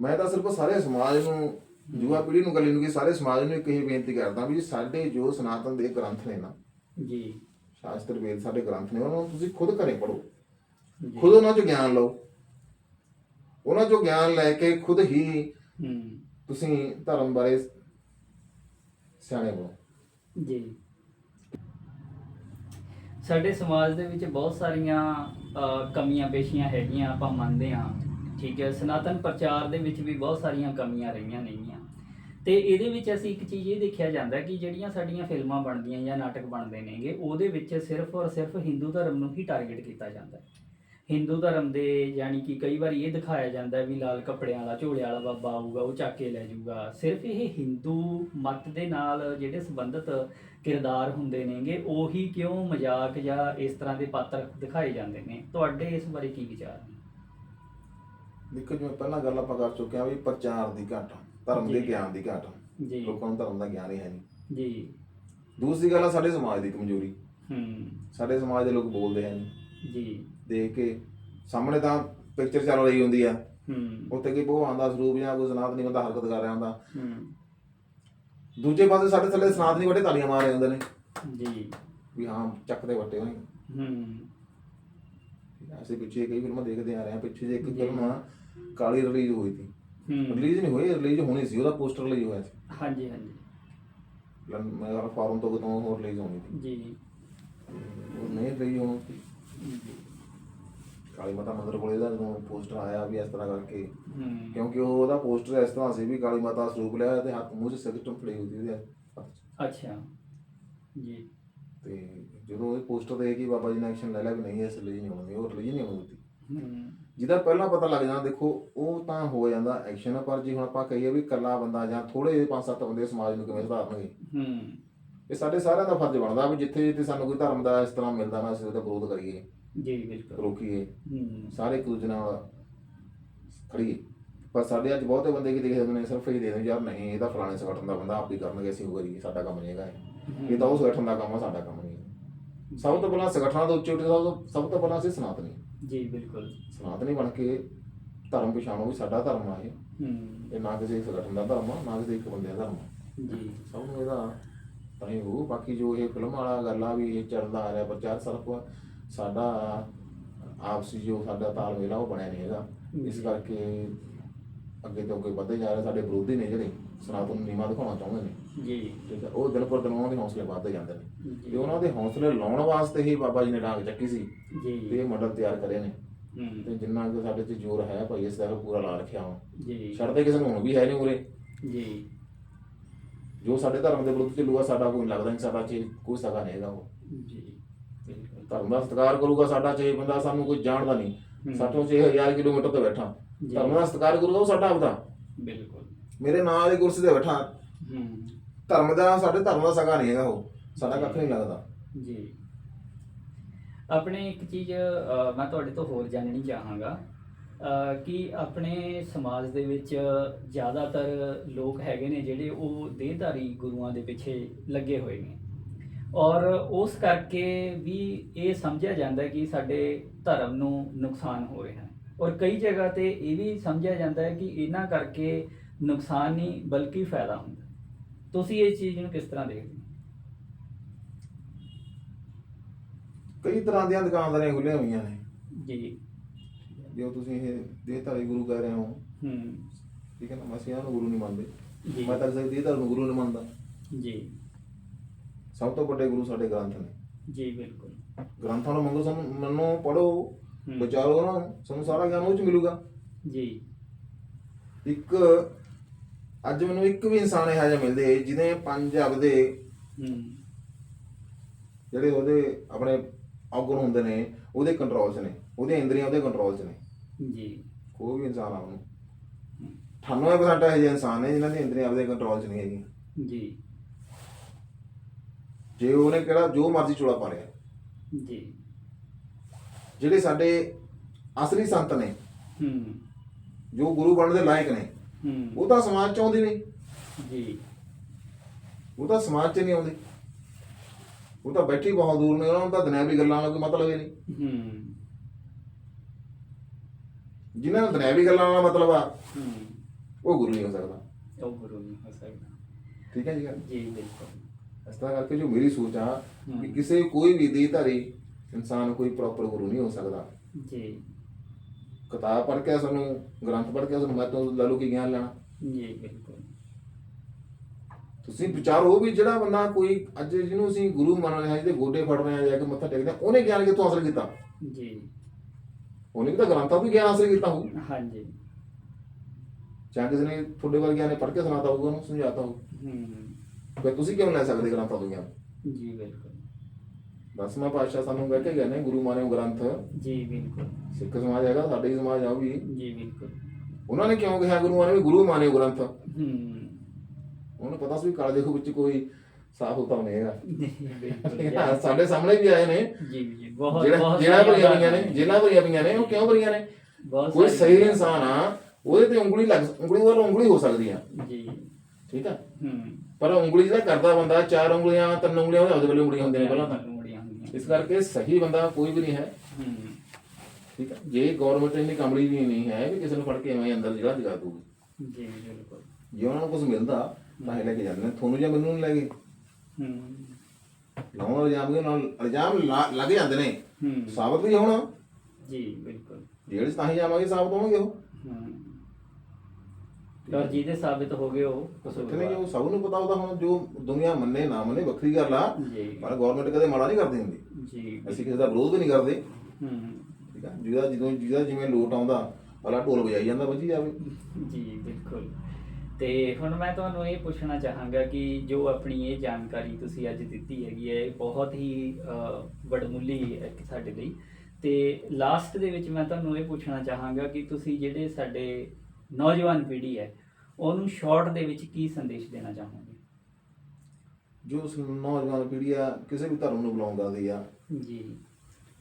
ਮੈਂ ਤਾਂ ਸਿਰਫ ਸਾਰੇ ਸਮਾਜ ਨੂੰ ਯੁਵਾ ਪੀੜ੍ਹੀ ਨੂੰ ਗੱਲ ਨੂੰ ਕਿ ਸਾਰੇ ਸਮਾਜ ਨੂੰ ਇੱਕ ਇਹ ਬੇਨਤੀ ਕਰਦਾ ਵੀ ਸਾਡੇ ਜੋ ਸਨਾਤਨ ਦੇ ਗ੍ਰੰਥ ਨੇ ਨਾ ਜੀ। ਸ਼ਾਸਤਰ ਵੇਦ ਸਾਡੇ ਗ੍ਰੰਥ ਨੇ ਉਹਨਾਂ ਨੂੰ ਤੁਸੀਂ ਖੁਦ ਘਰੇ ਪੜੋ ਖੁਦ ਉਹਨਾਂ ਚੋਂ ਗਿਆਨ ਲਓ। ਉਹਨਾਂ ਚੋਂ ਗਿਆਨ ਲੈ ਕੇ ਖੁਦ ਹੀ ਹੂੰ। ਤੁਸੀਂ ਧਰਮ ਬਾਰੇ ਸਿਆਣੇ ਬਣੋ। ਜੀ। ਸਾਡੇ ਸਮਾਜ ਦੇ ਵਿੱਚ ਬਹੁਤ ਸਾਰੀਆਂ ਕਮੀਆਂ ਪੇਸ਼ੀਆਂ ਹੈਗੀਆਂ ਆਪਾਂ ਮੰਨਦੇ ਹਾਂ, ਠੀਕ ਹੈ। ਸਨਾਤਨ ਪ੍ਰਚਾਰ ਦੇ ਵਿੱਚ ਵੀ ਬਹੁਤ ਸਾਰੀਆਂ ਕਮੀਆਂ ਰਹੀਆਂ ਨੇਗੀਆਂ। ਤੇ ਇਹਦੇ ਵਿੱਚ ਅਸੀਂ ਇੱਕ ਚੀਜ਼ ਇਹ ਦੇਖਿਆ ਜਾਂਦਾ ਕਿ ਜਿਹੜੀਆਂ ਸਾਡੀਆਂ ਫਿਲਮਾਂ ਬਣਦੀਆਂ ਜਾਂ ਨਾਟਕ ਬਣਦੇ ਨੇਗੇ, ਉਹਦੇ ਵਿੱਚ ਸਿਰਫ ਔਰ ਸਿਰਫ ਹਿੰਦੂ ਧਰਮ ਨੂੰ ਹੀ ਟਾਰਗੇਟ ਕੀਤਾ ਜਾਂਦਾ ਹੈ। ਹਿੰਦੂ ਧਰਮ ਦੇ ਯਾਨੀ ਕਿ ਕਈ ਵਾਰੀ ਇਹ ਦਿਖਾਇਆ ਜਾਂਦਾ ਹੈ ਵੀ ਲਾਲ ਕੱਪੜਿਆਂ ਵਾਲਾ ਝੋਲੇ ਵਾਲਾ ਬਾਬਾ ਆਊਗਾ ਉਹ ਚੱਕ ਕੇ ਲੈ ਜਾਊਗਾ। ਸਿਰਫ ਇਹ ਹਿੰਦੂ ਮਤ ਦੇ ਨਾਲ ਜਿਹੜੇ ਸੰਬੰਧਿਤ ਕਿਰਦਾਰ ਹੁੰਦੇ ਨੇਗੇ ਉਹੀ ਕਿਉਂ ਮਜ਼ਾਕ ਜਾਂ ਇਸ ਤਰ੍ਹਾਂ ਦੇ ਪਾਤਰ ਦਿਖਾਏ ਜਾਂਦੇ ਨੇ? ਤੁਹਾਡੇ ਇਸ ਬਾਰੇ ਕੀ ਵਿਚਾਰ ਨੇ? ਦੇਖੋ ਜਿਵੇਂ ਪਹਿਲਾਂ ਗੱਲ ਆਪਾਂ ਕਰ ਚੁੱਕੇ ਹਾਂ ਵੀ ਪ੍ਰਚਾਰ ਦੀ ਘਾਟ ਆ, ਧਰਮ ਦੇ ਜੀ। ਗਿਆਨ ਦੀ ਘਾਟ ਆ। ਜੀ। ਲੋਕਾਂ ਨੂੰ ਧਰਮ ਦਾ ਗਿਆਨ ਹੀ ਹੈ ਨਹੀਂ। ਜੀ। ਦੂਸਰੀ ਗੱਲ ਆ ਸਾਡੇ ਸਮਾਜ ਦੀ ਕਮਜ਼ੋਰੀ। ਹੂੰ। ਸਾਡੇ ਸਮਾਜ ਦੇ ਲੋਕ ਬੋਲਦੇ ਆ ਨਹੀਂ। ਜੀ। ਦੇਖ ਕੇ ਸਾਹਮਣੇ ਤਾਂ ਪਿਕਚਰ ਚੱਲ ਰਹੀ ਹੁੰਦੀ ਆ। ਹੂੰ। ਉੱਥੇ ਕੋਈ ਭਗਵਾਨ ਦਾ ਸਰੂਪ ਜਾਂ ਕੋਈ ਸਨਾਤਨੀ ਬੰਦਾ ਹਰਕਤ ਕਰ ਰਿਹਾ ਹੁੰਦਾ। ਹੂੰ। ਦੂਜੇ ਪਾਸੇ ਸਾਡੇ ਥੱਲੇ ਸਨਾਤਨੀ ਵੱਡੇ ਤਾਲੀਆਂ ਮਾਰ ਰਹੇ ਹੁੰਦੇ ਨੇ। ਜੀ। ਵੀ ਹਾਂ ਚੱਕ ਦੇ ਵੱਟੇ ਹੋਣੇ ਹੂੰ। ਅਸੀਂ ਪਿੱਛੇ ਕਈ ਫਿਲਮਾਂ ਦੇਖਦੇ ਆ ਰਹੇ ਹਾਂ। ਪਿੱਛੇ ਜੇ ਇੱਕ ਜੀ। ਫਿਲਮ ਆ ਕਾਲੀ ਰਿਲੀਜ਼ ਹੋਈ ਸੀ। ਹੂੰ। ਰਿਲੀਜ਼ ਨਹੀਂ ਹੋਈ ਰਿਲੀਜ਼ ਹੋਣੀ ਸੀ ਉਹਦਾ ਪੋਸਟਰ ਰਿਲੀਜ਼ ਹੋਇਆ ਸੀ। ਹਾਂਜੀ ਹਾਂਜੀ। ਲੰ- ਮੇਰਾ ਫਾਰਮ ਤੋਂ ਕਿਤੋਂ ਹੋਰ ਰਿਲੀਜ਼ ਹੋਣੀ ਸੀ। ਜੀ। ਉਹ ਨਹੀਂ ਰਿਲੀਜ਼ ਹੋਣੀ ਸੀ। ਕਾਲੀ ਮਾਤਾ ਮੰਦਿਰ ਕੋਲੇ ਦਾ ਜਦੋਂ ਪੋਸਟਰ ਆਇਆ ਵੀ ਇਸ ਤਰ੍ਹਾਂ ਕਰਕੇ। ਹੂੰ। ਕਿਉਂਕਿ ਉਹ ਉਹਦਾ ਪੋਸਟਰ ਇਸ ਤਰ੍ਹਾਂ ਸੀ ਵੀ ਕਾਲੀ ਮਾਤਾ ਸਰੂਪ ਲਿਆ ਤੇ ਹੱਥ ਮੂੰਹ 'ਚ ਸਿਗਰਟ ਫੜੀ ਹੁੰਦੀ ਉਹਦੇ ਹੱਥ 'ਚ। ਅੱਛਾ। ਜੀ। ਤੇ ਜਦੋਂ ਇਹ ਪੋਸਟਰ ਦੇ ਕਿ ਬਾਬਾ ਜੀ ਨੇ ਐਕਸ਼ਨ ਲੈ ਲਿਆ ਵੀ ਨਹੀਂ ਇਸ ਰਿਲੀਜ਼ ਨਹੀਂ ਹੋਣੀ ਉਹ ਰਿਲੀਜ਼ ਨਹੀਂ ਹੋਣੀ ਹੂੰ। ਜਿਹਦਾ ਪਹਿਲਾਂ ਪਤਾ ਲੱਗ ਜਾਂਦਾ ਦੇਖੋ ਉਹ ਤਾਂ ਹੋ ਜਾਂਦਾ ਐਕਸ਼ਨ ਪਰ ਜੇ ਹੁਣ ਆਪਾਂ ਕਹੀਏ ਵੀ ਇਕੱਲਾ ਬੰਦਾ ਜਾਂ ਥੋੜੇ ਪੰਜ ਸੱਤ ਬੰਦੇ ਸਮਾਜ ਨੂੰ ਕਿਵੇਂ ਸੁਧਾਰਨਗੇ ਹੂੰ। ਇਹ ਸਾਡੇ ਸਾਰਿਆਂ ਦਾ ਫਰਜ਼ ਬਣਦਾ ਵੀ ਜਿੱਥੇ ਜਿੱਥੇ ਸਾਨੂੰ ਕੋਈ ਧਰਮ ਦਾ ਇਸ ਤਰ੍ਹਾਂ ਮਿਲਦਾ ਨਾ ਅਸੀਂ ਉਹਦਾ ਵਿਰੋਧ ਕਰੀਏ। ਜੀ ਬਿਲਕੁਲ। ਰੋਕੀਏ। ਹੂੰ। ਸਾਰੇ ਇੱਕ ਦੂਜੇ ਨਾਲ ਖੜੀਏ। ਪਰ ਸਾਡੇ ਅੱਜ ਬਹੁਤੇ ਬੰਦੇ ਕੀ ਦੇਖਦੇ ਨੇ ਸਿਰਫ ਇਹ ਦੇਖਦੇ ਨੇ, ਯਾਰ ਨਹੀਂ ਇਹ ਤਾਂ ਫਲਾਣੇ ਸੰਗਠਨ ਦਾ ਬੰਦਾ ਆਪ ਹੀ ਕਰਨਗੇ ਅਸੀਂ ਉਹ ਕਰੀਏ ਸਾਡਾ ਕੰਮ ਨਹੀਂ ਹੈਗਾ ਇਹ। ਇਹ ਤਾਂ ਉਹ ਸੰਗਠਨ ਦਾ ਕੰਮ ਆ ਸਾਡਾ ਕੰਮ ਨਹੀਂ ਹੈ। ਸਭ ਤੋਂ ਪਹਿਲਾਂ ਸੰਗਠਨਾਂ ਤੋਂ ਉੱਚੇ ਉੱਠੇ ਸਭ ਤੋਂ ਸਭ ਤੋਂ ਪਹਿਲਾਂ ਅਸੀਂ ਸਨਾਤਨੀ। ਜੀ ਬਿਲਕੁਲ। ਸਨਾਤਨੀ ਬਣ ਕੇ ਧਰਮ ਪਛਾਣੋ ਵੀ ਸਾਡਾ ਧਰਮ ਆ ਇਹ। ਹੂੰ। ਇਹ ਨਾ ਕਿਸੇ ਸੰਗਠਨ ਦਾ ਧਰਮ ਆ ਨਾ ਕਿਸੇ ਇੱਕ ਬੰਦੇ ਦਾ ਧਰਮ ਆ। ਜੀ। ਸਭ ਨੂੰ ਇਹਦਾ ਤਾਂ ਹੀ ਉਹ ਬਾਕੀ ਜੋ ਇਹ ਫਿਲਮ ਵਾਲਾ ਗੱਲ ਆ ਵੀ ਇਹ ਚੱਲਦਾ ਆ ਰਿਹਾ ਪ੍ਰਚਾਰ ਸਿਰਫ ਸਾਡਾ ਆਪਸੀ ਜੋ ਸਾਡਾ ਤਾਲਮੇਲ ਆ ਉਹ ਬਣਿਆ ਨਹੀਂ ਹੈਗਾ। ਇਸ। ਕਰਕੇ ਅੱਗੇ ਤੋਂ ਅੱਗੇ ਵਧਦੇ ਜਾ ਰਹੇ ਸਾਡੇ ਵਿਰੋਧੀ ਨੇ ਜਿਹੜੇ ਸਨਾਤਨ ਨੂੰ ਨੀਵਾਂ ਦਿਖਾਉਣਾ ਚਾਹੁੰਦੇ ਨੇ। ਜੀ। ਠੀਕ ਹੈ ਉਹ ਦਿਨ ਪਰ ਦਿਨ ਉਹਨਾਂ ਦੇ ਹੌਸਲੇ ਵੱਧਦੇ ਜਾਂਦੇ ਨੇ। ਤੇ ਉਹਨਾਂ ਦੇ ਹੌਸਲੇ ਲਾਉਣ ਵਾਸਤੇ ਹੀ ਬਾਬਾ ਜੀ ਨੇ ਡਾਂਗ ਚੱਕੀ ਸੀ ਤੇ ਇਹ ਮਡਲ ਤਿਆਰ ਕਰੇ ਨੇ। ਹੂੰ। ਤੇ ਜਿੰਨਾ ਕਿ ਸਾਡੇ 'ਚ ਜ਼ੋਰ ਹੈ ਭਾਈ ਇਸ ਦਾ ਪੂਰਾ ਲਾ ਰੱਖਿਆ ਵਾ। ਜੀ। ਛੱਡਦੇ ਕਿਸੇ ਨੂੰ ਹੁਣ ਵੀ ਹੈ ਨਹੀਂ ਉਰੇ। ਜੀ। ਜੋ ਸਾਡੇ ਧਰਮ ਦੇ ਵਿਰੁੱਧ ਚੱਲੂਗਾ ਸਾਡਾ ਕੋਈ ਲੱਗਦਾ ਨਹੀਂ ਸਾਡਾ ਚ ਕੋਈ ਸਗਾ ਨਹੀਂ ਹੈਗਾ ਉਹ। ਜੀ। ਧਰਮ ਦਾ ਸਤਿਕਾਰ ਕਰੂਗਾ ਸਾਡਾ ਚ ਬੰਦਾ ਸਾਨੂੰ ਕੋਈ ਜਾਣਦਾ ਨਹੀਂ। ਹੂੰ। ਸਾਡੋਂ 6000 ਕਿਲੋਮੀਟਰ ਤੇ ਬੈਠਾ। ਧਰਮ ਦਾ ਸਤਿਕਾਰ ਕਰੂਗਾ ਉਹ ਸਾਡਾ ਆਪਦਾ। ਬਿਲਕੁਲ। ਮੇਰੇ ਨਾਲ ਵਾਲੀ ਕੁਰਸੀ ਤੇ ਬੈਠਾ। ਹੂੰ। ਧਰਮ ਦਾ ਸਾਡੇ ਧਰਮ ਦਾ ਸਗਾ ਨਹੀਂ ਹੈਗਾ ਉਹ। ਸਾਡਾ ਕੱਖ ਨਹੀਂ ਲੱਗਦਾ। ਜੀ। ਆਪਣੇ ਇੱਕ ਚੀਜ਼ ਮੈਂ ਤੁਹਾਡੇ ਤੋਂ ਹੋਰ ਜਾਣਨੀ ਚਾਹਾਂਗਾ। ਕਿ ਆਪਣੇ ਸਮਾਜ ਦੇ ਵਿੱਚ ਜ਼ਿਆਦਾਤਰ ਲੋਕ ਹੈਗੇ ਨੇ ਜਿਹੜੇ ਉਹ ਦੇਹਧਾਰੀ ਗੁਰੂਆਂ ਦੇ ਪਿੱਛੇ ਲੱਗੇ ਹੋਏ ਨੇ। ਔਰ ਉਸ ਕਰਕੇ ਵੀ ਇਹ ਸਮਝਿਆ ਜਾਂਦਾ ਕਿ ਸਾਡੇ ਧਰਮ ਨੂੰ ਨੁਕਸਾਨ ਹੋ ਰਿਹਾ ਹੈ। ਔਰ ਕਈ ਜਗ੍ਹਾ ਤੇ ਇਹ ਵੀ ਸਮਝਿਆ ਜਾਂਦਾ ਹੈ ਕਿ ਇਹਨਾਂ ਕਰਕੇ ਨੁਕਸਾਨ ਨਹੀਂ ਬਲਕਿ ਫਾਇਦਾ ਹੁੰਦਾ ਤੁਸੀਂ ਇਸ ਚੀਜ਼ ਨੂੰ ਕਿਸ ਤਰ੍ਹਾਂ ਦੇਖਦੇ ਹੋ? ਕਈ ਤਰ੍ਹਾਂ ਦੀਆਂ ਦੁਕਾਨਦਾਰੀਆਂ ਖੁੱਲੀਆਂ ਹੋਈਆਂ ਨੇ। ਜੀ ਜੋ। ਤੁਸੀਂ ਇਹ ਦੇਹਧਾਰੀ ਗੁਰੂ ਕਹਿ ਰਹੇ ਹੋ। ਹੂੰ। ਠੀਕ ਹੈ ਨਾ? ਮੈਂ ਅਸੀਂ ਇਹਨਾਂ ਨੂੰ ਗੁਰੂ ਨਹੀਂ ਮੰਨਦੇ। ਜੀ। ਮੈਂ ਤਾਂ ਦੇਹਧਾਰ ਨੂੰ ਗੁਰੂ ਨਹੀਂ ਮੰਨਦਾ। ਜੀ। ਸਭ ਤੋਂ ਵੱਡੇ ਗੁਰੂ ਸਾਡੇ ਗ੍ਰੰਥ ਨੇ। ਜੀ ਬਿਲਕੁਲ। ਗ੍ਰੰਥਾਂ ਨੂੰ ਮੰਗੋ ਸਾਨੂੰ ਮੰਨੋ ਪੜੋ। ਵਿਚਾਰੋ ਨਾ ਸਾਨੂੰ ਸਾਰਾ ਗਿਆਨ ਉਹ ਚ ਮਿਲੂਗਾ। ਜੀ। ਇੱਕ ਅੱਜ ਮੈਨੂੰ ਇੱਕ ਵੀ ਇਨਸਾਨ ਇਹੋ ਜਿਹਾ ਮਿਲਦੇ ਜਿਹਨੇ ਪੰਜ ਆਪਦੇ ਹੂੰ। ਜਿਹੜੇ ਉਹਦੇ ਆਪਣੇ ਔਗਣ ਹੁੰਦੇ ਨੇ ਉਹਦੇ ਕੰਟਰੋਲ 'ਚ ਨੇ ਉਹਦੀਆਂ ਇੰਦਰੀਆਂ ਉਹਦੇ ਕੰਟਰੋਲ 'ਚ ਨੇ। ਜੀ। ਕੋਈ ਵੀ ਇਨਸਾਨ ਆ ਉਹਨੂੰ। 98% ਇਹੋ ਜਿਹੇ ਇਨਸਾਨ ਨੇ ਜਿਨ੍ਹਾਂ ਦੀਆਂ ਇੰਦਰੀਆਂ ਆਪਦੇ ਕੰਟਰੋਲ 'ਚ ਨਹੀਂ ਹੈਗੀਆਂ। ਜੀ। ਜੇ ਉਹਨੇ ਕਿਹੜਾ ਜੋ ਮਰਜ਼ੀ ਚੋਲਾ ਪਾ ਲਿਆ। ਜੀ। ਜਿਹੜੇ ਸਾਡੇ ਅਸਲੀ ਸੰਤ ਨੇ ਹੂੰ। ਜੋ ਗੁਰੂ ਬਣਨ ਦੇ ਲਾਇਕ ਨੇ ਹੂੰ। ਉਹ ਤਾਂ ਸਮਾਜ 'ਚ ਆਉਂਦੇ ਨਹੀਂ ਜੀ। ਉਹ ਤਾਂ ਸਮਾਜ 'ਚ ਨਹੀਂ ਆਉਂਦੇ। ਉਹ ਤਾਂ ਬੈਠੀ ਬਹੁਤ ਦੂਰ ਨੇ ਉਹਨਾਂ ਨੂੰ ਤਾਂ ਦੁਨਿਆਵੀ ਗੱਲਾਂ ਨਾਲ ਕੋਈ ਮਤਲਬ ਹੀ ਨਹੀਂ। ਹੂੰ। ਜਿਨ੍ਹਾਂ ਨੂੰ ਦੁਨਿਆਵੀ ਗੱਲਾਂ ਨਾਲ ਮਤਲਬ ਆ ਹੂੰ। ਉਹ ਗੁਰੂ ਨਹੀਂ ਹੋ ਸਕਦਾ। ਉਹ ਗੁਰੂ ਨਹੀਂ ਹੋ ਸਕਦਾ। ਠੀਕ ਹੈ ਜੀ ਗੱਲ? ਜੀ ਬਿਲਕੁਲ। ਇਸ ਤਰ੍ਹਾਂ ਕਰਕੇ ਜੋ ਮੇਰੀ ਸੋਚ ਆ। ਕਿ ਕਿਸੇ ਕੋਈ ਵੀ ਦੇਹਧਾਰੀ ਇਨਸਾਨ ਕੋਈ ਪ੍ਰੋਪਰ ਗੁਰੂ ਨਹੀਂ ਹੋ ਸਕਦਾ। ਜੀ। ਕਿਤਾਬ ਪੜ੍ਹ ਕੇ ਸਾਨੂੰ ਗ੍ਰੰਥ ਪੜ੍ਹ ਕੇ ਸਾਨੂੰ ਮੈਂ ਤੋਂ ਲੈ ਲਓ ਕੀ ਗਿਆਨ ਲੈਣਾ। ਜੀ ਬਿਲਕੁਲ। ਤੁਸੀਂ ਵਿਚਾਰੋ ਵੀ ਜਿਹੜਾ ਬੰਦਾ ਕੋਈ ਅੱਜ ਜਿਹਨੂੰ ਅਸੀਂ ਗੁਰੂ ਮੰਨ ਰਹੇ ਹਾਂ ਜਿਹਦੇ ਗੋਡੇ ਫੜ ਰਹੇ ਹਾਂ ਜਾ ਕੇ ਮੱਥਾ ਟੇਕਦੇ ਹਾਂ, ਉਹਨੇ ਗਿਆਨ ਕਿੱਥੋਂ ਹਾਸਲ ਕੀਤਾ? ਜੀ। ਉਹਨੇ ਵੀ ਤਾਂ ਗ੍ਰੰਥਾਂ ਤੋਂ ਹੀ ਗਿਆਨ ਹਾਸਲ ਕੀਤਾ ਹੋਊ। ਹਾਂਜੀ। ਜਾਂ ਕਿਸੇ ਨੇ ਤੁਹਾਡੇ ਵਰਗਿਆਂ ਨੇ ਪੜ੍ਹ ਕੇ ਸੁਣਾਤਾ ਹੋਊਗਾ ਉਹਨੂੰ ਸਮਝਾਤਾ ਹੋਊ। ਹੂੰ। ਫਿਰ ਤੁਸੀਂ ਕਿਉਂ ਲੈ ਸਕਦੇ ਗ੍ਰੰਥਾਂ ਤੋਂ ਗਿਆਨ ਜੀ ਬਿਲਕੁਲ। ਦਸਵਾਂ ਪਾਤਸ਼ਾਹ ਸਾਨੂੰ ਕਹਿ ਕੇ ਗਏ ਨੇ ਗੁਰੂ ਮਾਨਿਓ ਗ੍ਰੰਥ। ਜੀ ਬਿਲਕੁਲ। ਸਿੱਖ ਸਮਾਜ ਹੈਗਾ ਸਾਡੇ ਹੀ ਸਮਾਜ ਆ ਉਹ ਵੀ। ਜੀ ਬਿਲਕੁਲ। ਉਹਨਾਂ ਨੇ ਕਿਉਂ ਕਿਹਾ ਗੁਰੂਆਂ ਨੇ ਵੀ ਗੁਰੂ ਮਾਨਿਓ ਗ੍ਰੰਥ? ਹੂੰ। ਉਹਨੂੰ ਪਤਾ ਸੀ ਕਾਲੇ ਦੇਖੋ ਵਿੱਚ ਕੋਈ ਸਾਫ਼ ਹੁਕਮ ਨਹੀਂ ਹੈਗਾ। ਸਾਡੇ ਸਾਹਮਣੇ ਵੀ ਆਏ ਨੇ। ਜੀ ਜੀ ਬਹੁਤ ਜਿਹੜਾ ਬਹੁਤ ਜਿਹੜਾ ਸਾਰੀਆਂ ਭਰੀਆਂ ਪਈਆਂ ਨੇ ਜਿਹੜਾ ਭਰੀਆਂ ਪਈਆਂ ਨੇ ਉਹ ਕਿਉਂ ਭਰੀਆਂ ਨੇ? ਕੋਈ ਸਹੀ ਇਨਸਾਨ ਆ ਉਹਦੇ ਤੇ ਉਂਗਲੀ ਲੱਗ ਉਂਗਲੀ ਵੱਲ ਉਂਗਲੀ ਹੋ ਸਕਦੀ ਆ। ਜੀ। ਠੀਕ ਆ? ਹੂੰ। ਪਰ ਉਂਗਲੀ ਜਿਹੜਾ ਕਰਦਾ ਬੰਦਾ ਚਾਰ ਉਂਗਲੀਆਂ ਤਿੰਨ ਉਂਗਲੀਆਂ ਉਹਦੇ ਉਹਦੇ ਵੱਲ ਉਂਗਲੀਆਂ ਹੁੰਦੀਆਂ ਨੇ ਪਹਿਲਾਂ ਤਾਂ। ਹੁੰਦੀਆਂ ਇਸ ਕਰਕੇ ਸਹੀ ਬੰਦਾ ਕੋਈ ਵੀ ਨਹੀਂ ਹੈ। ਹੂੰ। ਠੀਕ ਆ ਜੇ ਗਵਰਨਮੈਂਟ ਇੰਨੀ ਕਮਲੀ ਵੀ ਨਹੀਂ ਹੈ ਵੀ ਕਿਸੇ ਨੂੰ ਫੜ ਕੇ ਐਵੇਂ ਅੰਦਰ ਜਿਹੜਾ ਜਗਾ ਦੂਗੀ ਜੀ ਬਿਲਕੁਲ। ਜੇ ਉਹਨਾਂ ਨੂੰ ਕੁਝ ਮਿਲਦਾ ਤਾਂ ਇਹ ਲੈ ਕੇ ਜਾਂਦੇ ਨੇ। ਤੁਹਾਨੂੰ ਜਾਂ ਮੈਨੂੰ ਨਹੀਂ ਲੈ ਗਏ? ਹੂੰ। ਲਾਉਣ ਇਲਜ਼ਾਮ ਦੇ ਨਾਲ ਇਲਜ਼ਾਮ ਲੱਗ ਜਾਂਦੇ ਨੇ। ਹੂੰ। ਸਾਬਤ ਵੀ ਹੋਣਾ। ਜੀ ਬਿਲਕੁਲ। ਜੇਲ੍ਹ 'ਚ ਤਾਂ ਹੀ ਜਾਵਾਂਗੇ ਸਾਬਤ ਹੋਣਗੇ ਉਹ। ਹੂੰ। ਔਰ ਜਿਹਦੇ ਸਾਬਿਤ ਹੋ ਗਏ ਉਹ ਕਿਤੇ ਨਹੀਂ ਜੋ ਸਭ ਨੂੰ ਪਤਾ ਉਹਦਾ ਹੁਣ ਜੋ ਦੁਨੀਆ ਮੰਨੇ ਨਾ ਮੰਨੇ ਵੱਖਰੀ ਗੱਲ ਆ। ਜੀ। ਪਰ ਗਵਰਨਮੈਂਟ ਕਦੇ ਮਾੜਾ ਨਹੀਂ ਕਰਦੀ ਹੁੰਦੀ। ਜੀ। ਅਸੀਂ ਕਿਸੇ ਦਾ ਵਿਰੋਧ ਵੀ ਨਹੀਂ ਕਰਦੇ। ਹੂੰ। ਠੀਕ ਆ? ਜਿਹਦਾ ਜਦੋਂ ਜਿਹਦਾ ਜਿਵੇਂ ਲੋਟ ਆਉਂਦਾ ਅਲਾ ਢੋਲ ਵਜਾਈ ਜਾਂਦਾ ਵੱਜੀ ਜਾਵੇ। ਜੀ ਬਿਲਕੁਲ। ਤੇ ਹੁਣ ਮੈਂ ਤੁਹਾਨੂੰ ਇਹ ਪੁੱਛਣਾ ਚਾਹਾਂਗਾ ਕਿ ਜੋ ਆਪਣੀ ਇਹ ਜਾਣਕਾਰੀ ਤੁਸੀਂ ਅੱਜ ਦਿੱਤੀ ਹੈਗੀ ਹੈ ਇਹ ਬਹੁਤ ਹੀ ਅ, ਵਡਮੁੱਲੀ ਹੈ ਕਿ ਸਾਡੇ ਲਈ। ਤੇ ਲਾਸਟ ਦੇ ਵਿੱਚ ਮੈਂ ਤੁਹਾਨੂੰ ਇਹ ਪੁੱਛਣਾ ਚਾਹਾਂਗਾ ਕਿ ਤੁਸੀਂ ਜਿਹੜੇ ਸਾਡੇ ਨੌਜਵਾਨ ਪੀੜ੍ਹੀ ਹੈ ਉਹਨੂੰ ਸ਼ਾਰਟ ਦੇ ਵਿੱਚ ਕੀ ਸੰਦੇਸ਼ ਦੇਣਾ ਚਾਹੋਗੇ? ਜੋ ਉਸ ਨੌਜਵਾਨ ਪੀੜ੍ਹੀ ਆ ਕਿਸੇ ਵੀ ਧਰਮ ਨੂੰ ਬਿਲੋਂਗ ਕਰਦੀ ਆ। ਜੀ।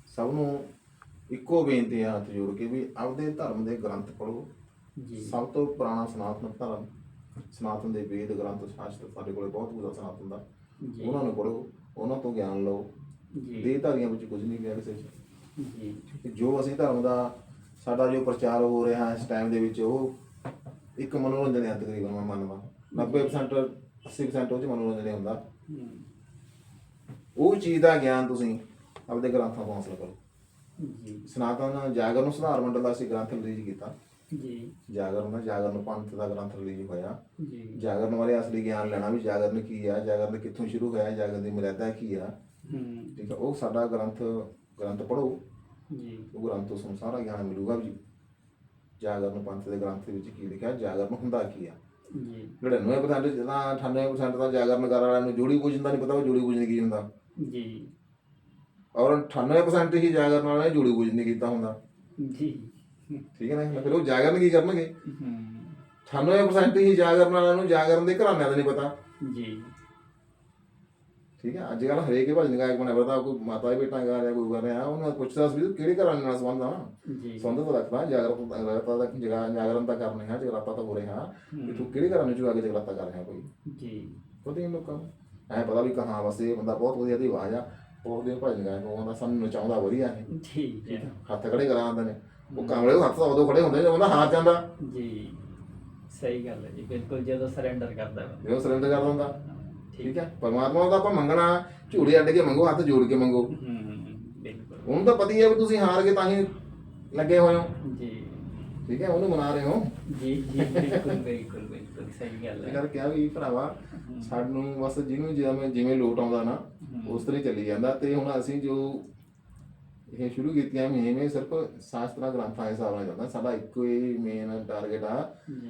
ਸਭ ਨੂੰ ਇੱਕੋ ਬੇਨਤੀ ਆ ਹੱਥ ਜੋੜ ਕੇ ਵੀ ਆਪਦੇ ਧਰਮ ਦੇ ਗ੍ਰੰਥ ਪੜ੍ਹੋ। ਜੀ। ਸਭ ਤੋਂ ਪੁਰਾਣਾ ਸਨਾਤਨ ਧਰਮ ਸਨਾਤਨ ਦੇ ਵੇਦ ਗ੍ਰੰਥ ਸ਼ਾਸਤਰ ਸਾਡੇ ਕੋਲੇ ਬਹੁਤ ਕੁਝ ਸਨਾਤਨ ਦਾ। ਜੀ। ਉਹਨਾਂ ਨੂੰ ਪੜ੍ਹੋ ਉਹਨਾਂ ਤੋਂ ਗਿਆਨ ਲਓ। ਜੀ। ਦੇਹਧਾਰੀਆਂ ਵਿੱਚ ਕੁਝ ਨਹੀਂ ਗਿਆ ਕਿਸੇ 'ਚ। ਜੀ। ਜੋ ਅਸੀਂ ਧਰਮ ਦਾ ਸਾਡਾ ਜੋ ਪ੍ਰਚਾਰ ਹੋ ਰਿਹਾ ਇਸ ਟਾਈਮ ਦੇ ਵਿੱਚ ਉਹ ਇੱਕ ਮਨੋਰੰਜਨ ਹੈ ਤਕਰੀਬਨ ਮੈਂ ਮੰਨਦਾ। 90% 80% ਉਹ 'ਚ ਮਨੋਰੰਜਨ ਹੀ ਹੁੰਦਾ। ਉਹ ਚੀਜ਼ ਦਾ ਗਿਆਨ ਤੁਸੀਂ ਆਪਦੇ ਗ੍ਰੰਥਾਂ ਤੋਂ ਹਾਸਲ ਕਰੋ। ਜੀ। ਸਨਾਤਨ ਜਾਗਰ ਨੂੰ ਸੁਧਾਰ ਮੰਡਲ ਦਾ ਅਸੀਂ ਗ੍ਰੰਥ ਰਿਲੀਜ਼ ਕੀਤਾ। ਜੀ। ਜਾਗਰਨ ਦਾ ਜਾਗਰਨ ਪੰਥ ਦਾ ਗ੍ਰੰਥ ਰਿਲੀਜ਼ ਹੋਇਆ। ਜੀ। ਜਾਗਰਨ ਬਾਰੇ ਅਸਲੀ ਗਿਆਨ ਲੈਣਾ ਵੀ ਜਾਗਰਨ ਕੀ ਆ ਜਾਗਰਨ ਕਿੱਥੋਂ ਸ਼ੁਰੂ ਹੋਇਆ ਜਾਗਰਨ ਦੀ ਮਰਿਆਦਾ ਕੀ ਆ। ਹੂੰ। ਠੀਕ ਆ ਉਹ ਸਾਡਾ ਗ੍ਰੰਥ ਗ੍ਰੰਥ ਪੜੋ ਜੀ। ਉਹ ਗ੍ਰੰਥ ਤੋਂ ਸਾਨੂੰ ਸਾਰਾ ਗਿਆਨ ਮਿਲੂਗਾ ਵੀ ਜਾਗਰਨ ਪੰਥ ਦੇ ਗ੍ਰੰਥ ਵਿੱਚ ਕੀ ਲਿਖਿਆ ਜਾਗਰਨ ਹੁੰਦਾ ਕੀ ਆ? ਜੀ। 99% ਜਿਹਦਾ 98% ਤਾਂ ਜਾਗਰਨ ਕਰਨ ਵਾਲਿਆਂ ਨੂੰ ਜੋੜੀ ਪੂਜਨ ਦਾ ਨਹੀਂ ਪਤਾ ਉਹ ਜੋੜੀ ਪੂਜਨ ਕੀ ਹੁੰਦਾ। ਜੀ। ਔਰ 98% ਹੀ ਜਾਗਰਨ ਵਾਲਿਆਂ ਨੇ ਜੋੜੀ ਪੂਜਨ ਨਹੀਂ ਕੀਤਾ ਹੁੰਦਾ। ਜੀ। ਠੀਕ ਹੈ ਨਾ? ਫਿਰ ਉਹ ਜਾਗਰਨ ਕੀ ਕਰਨਗੇ? ਹੂੰ। 98% ਹੀ ਜਾਗਰਨ ਵਾਲਿਆਂ ਨੂੰ ਜਾਗਰਨ ਦੇ ਘਰਾਣਿਆਂ ਦਾ ਨਹੀਂ ਪਤਾ। ਜੀ। ਠੀਕ ਹੈ ਅੱਜ ਕੱਲ ਹਰੇਕ ਹੀ ਭਜਨ ਗਾਇਕ ਬਣਿਆ ਫਿਰਦਾ ਕੋਈ ਮਾਤਾ ਦੇ ਬੇਟਾ ਗਾ ਰਿਹਾ ਕੋਈ ਕਰ ਰਿਹਾ ਉਹਨੂੰ ਪੁੱਛਦਾ ਸੀ ਕਿਹੜੇ ਘਰਾਣੇ ਨਾਲ ਸੰਬੰਧ ਆ ਜੀ। ਸੰਬੰਧ ਤਾਂ ਰੱਖਦਾ ਜਾਗਰਨ ਤਾਂ ਜਗਰਾਤਾ ਦਾ ਜਗਾ ਜਾਗਰਨ ਤਾਂ ਕਰਨੇ ਹਾਂ ਜਗਰਾਤਾ ਤਾਂ ਹੋ ਰਿਹਾ ਕਿ ਤੂੰ ਕਿਹੜੇ ਘਰਾਣੇ ਚੋਂ ਆ ਕੇ ਜਗਰਾਤਾ ਕਰ ਰਿਹਾ ਕੋਈ? ਜੀ। ਨਹੀਂ ਲੋਕਾਂ ਨੂੰ। ਐ ਪਤਾ ਵੀ ਕਹਾਂ ਇਹ ਬੰਦਾ ਬਹੁਤ ਵਧੀਆ ਦੀ ਆਵਾਜ਼ ਆ ਬਹੁਤ ਵਧੀਆ ਭਜਨ ਗਾਇਕ ਉਹ ਕਹਿੰਦਾ ਸਾਨੂੰ ਨਚਾਉਂਦਾ ਵਧੀਆ ਹੈ ਠੀਕ ਹੈ ਹੱਥ ਖੜੇ ਕਰਾ ਦਿੰਦੇ ਨੇ। ਉਹ ਕਾਮਲੇ ਦੇ ਹੱਥ ਤਾਂ ਉਦੋਂ ਖੜੇ ਹੁੰਦੇ ਜਦੋਂ ਉਹਦਾ ਹਾਰ ਜਾਂਦਾ। ਜੀ। ਸਹੀ ਗੱਲ ਹੈ ਜੀ ਬਿਲਕੁਲ ਜਦੋਂ ਸਰੈਂਡਰ ਕਰਦਾ ਜਦੋਂ ਸਰੈਂਡਰ ਕਰ ਦਿੰਦਾ ਠੀਕ ਹੈ? ਪਰਮਾਤਮਾ ਦਾ ਆਪਾਂ ਮੰਗਣਾ ਝੂੜੇ ਅੱਡ ਕੇ ਮੰਗੋ ਹੱਥ ਜੋੜ ਕੇ ਮੰਗੋ। ਹੂੰ ਬਿਲਕੁਲ। ਉਹਨੂੰ ਤਾਂ ਪਤਾ ਹੀ ਹੈ ਵੀ ਤੁਸੀਂ ਹਾਰ ਕੇ ਤਾਂ ਹੀ ਲੱਗੇ ਹੋਏ ਹੋ। ਜੀ। ਠੀਕ ਹੈ ਉਹਨੂੰ ਮਨਾ ਰਹੇ ਹੋ। ਜੀ ਜੀ ਬਿਲਕੁਲ ਬਿਲਕੁਲ ਬਿਲਕੁਲ ਸਹੀ ਗੱਲ ਇਹ ਹੈ ਗੱਲ ਕਿਹਾ ਵੀ ਭਰਾਵਾ ਸਾਨੂੰ ਬਸ ਜਿਹਨੂੰ ਜਿਵੇਂ ਜਿਵੇਂ ਲੋਟ ਆਉਂਦਾ ਨਾ ਉਸ ਤਰ੍ਹਾਂ ਹੀ ਚੱਲੀ ਜਾਂਦਾ। ਤੇ ਹੁਣ ਅਸੀਂ ਜੋ ਇਹ ਸ਼ੁਰੂ ਕੀਤੀਆਂ ਮੁਹਿੰਮੇ ਸਿਰਫ ਸ਼ਾਸਤਰਾਂ ਗ੍ਰੰਥਾਂ ਦੇ ਹਿਸਾਬ ਨਾਲ ਚੱਲਦਾ। ਸਾਡਾ ਇੱਕੋ ਹੀ ਮੇਨ ਟਾਰਗੇਟ ਆ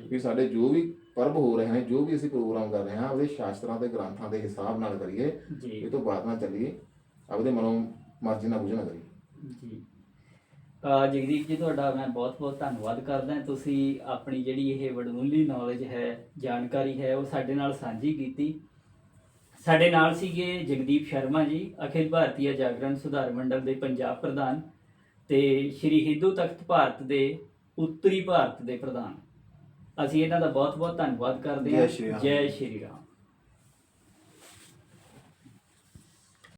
ਕਿ ਸਾਡੇ ਜੋ ਵੀ ਪਰਬ ਹੋ ਰਹੇ ਨੇ ਜੋ ਵੀ ਅਸੀਂ ਪ੍ਰੋਗਰਾਮ ਕਰ ਰਹੇ ਹਾਂ ਉਹਦੇ ਸ਼ਾਸਤਰਾਂ ਤੇ ਗ੍ਰੰਥਾਂ ਦੇ ਹਿਸਾਬ ਨਾਲ ਕਰੀਏ ਇਹ ਤੋਂ ਬਾਅਦ ਨਾ ਚੱਲੀਏ ਆਪਦੇ ਮਨੋਂ ਮਰਜ਼ੀ ਨਾਲ ਨਾ ਕਰੀਏ। ਜੀ। ਜਗਦੀਪ ਜੀ ਤੁਹਾਡਾ ਮੈਂ ਬਹੁਤ-ਬਹੁਤ ਧੰਨਵਾਦ ਕਰਦਾ। ਤੁਸੀਂ ਆਪਣੀ ਜਿਹੜੀ ਇਹ ਵਡਮੁੱਲੀ ਨੌਲੇਜ ਹੈ ਜਾਣਕਾਰੀ ਹੈ ਉਹ ਸਾਡੇ ਨਾਲ ਸਾਂਝੀ ਕੀਤੀ। ਸਾਡੇ ਨਾਲ ਸੀਗੇ ਜਗਦੀਪ ਸ਼ਰਮਾ ਜੀ ਅਖਿਲ ਭਾਰਤੀ ਜਾਗਰਣ ਸੁਧਾਰ ਮੰਡਲ ਦੇ ਪੰਜਾਬ ਪ੍ਰਧਾਨ ਤੇ ਸ਼੍ਰੀ ਹਿੰਦੂ ਤਖਤ ਭਾਰਤ ਦੇ ਉੱਤਰੀ ਭਾਰਤ ਦੇ ਪ੍ਰਧਾਨ। ਅਸੀਂ ਇਹਨਾਂ ਦਾ ਬਹੁਤ-ਬਹੁਤ ਧੰਨਵਾਦ ਕਰਦੇ ਹਾਂ ਜੈ ਸ਼੍ਰੀ ਰਾਮ। ਜੈ ਸ਼੍ਰੀ ਰਾਮ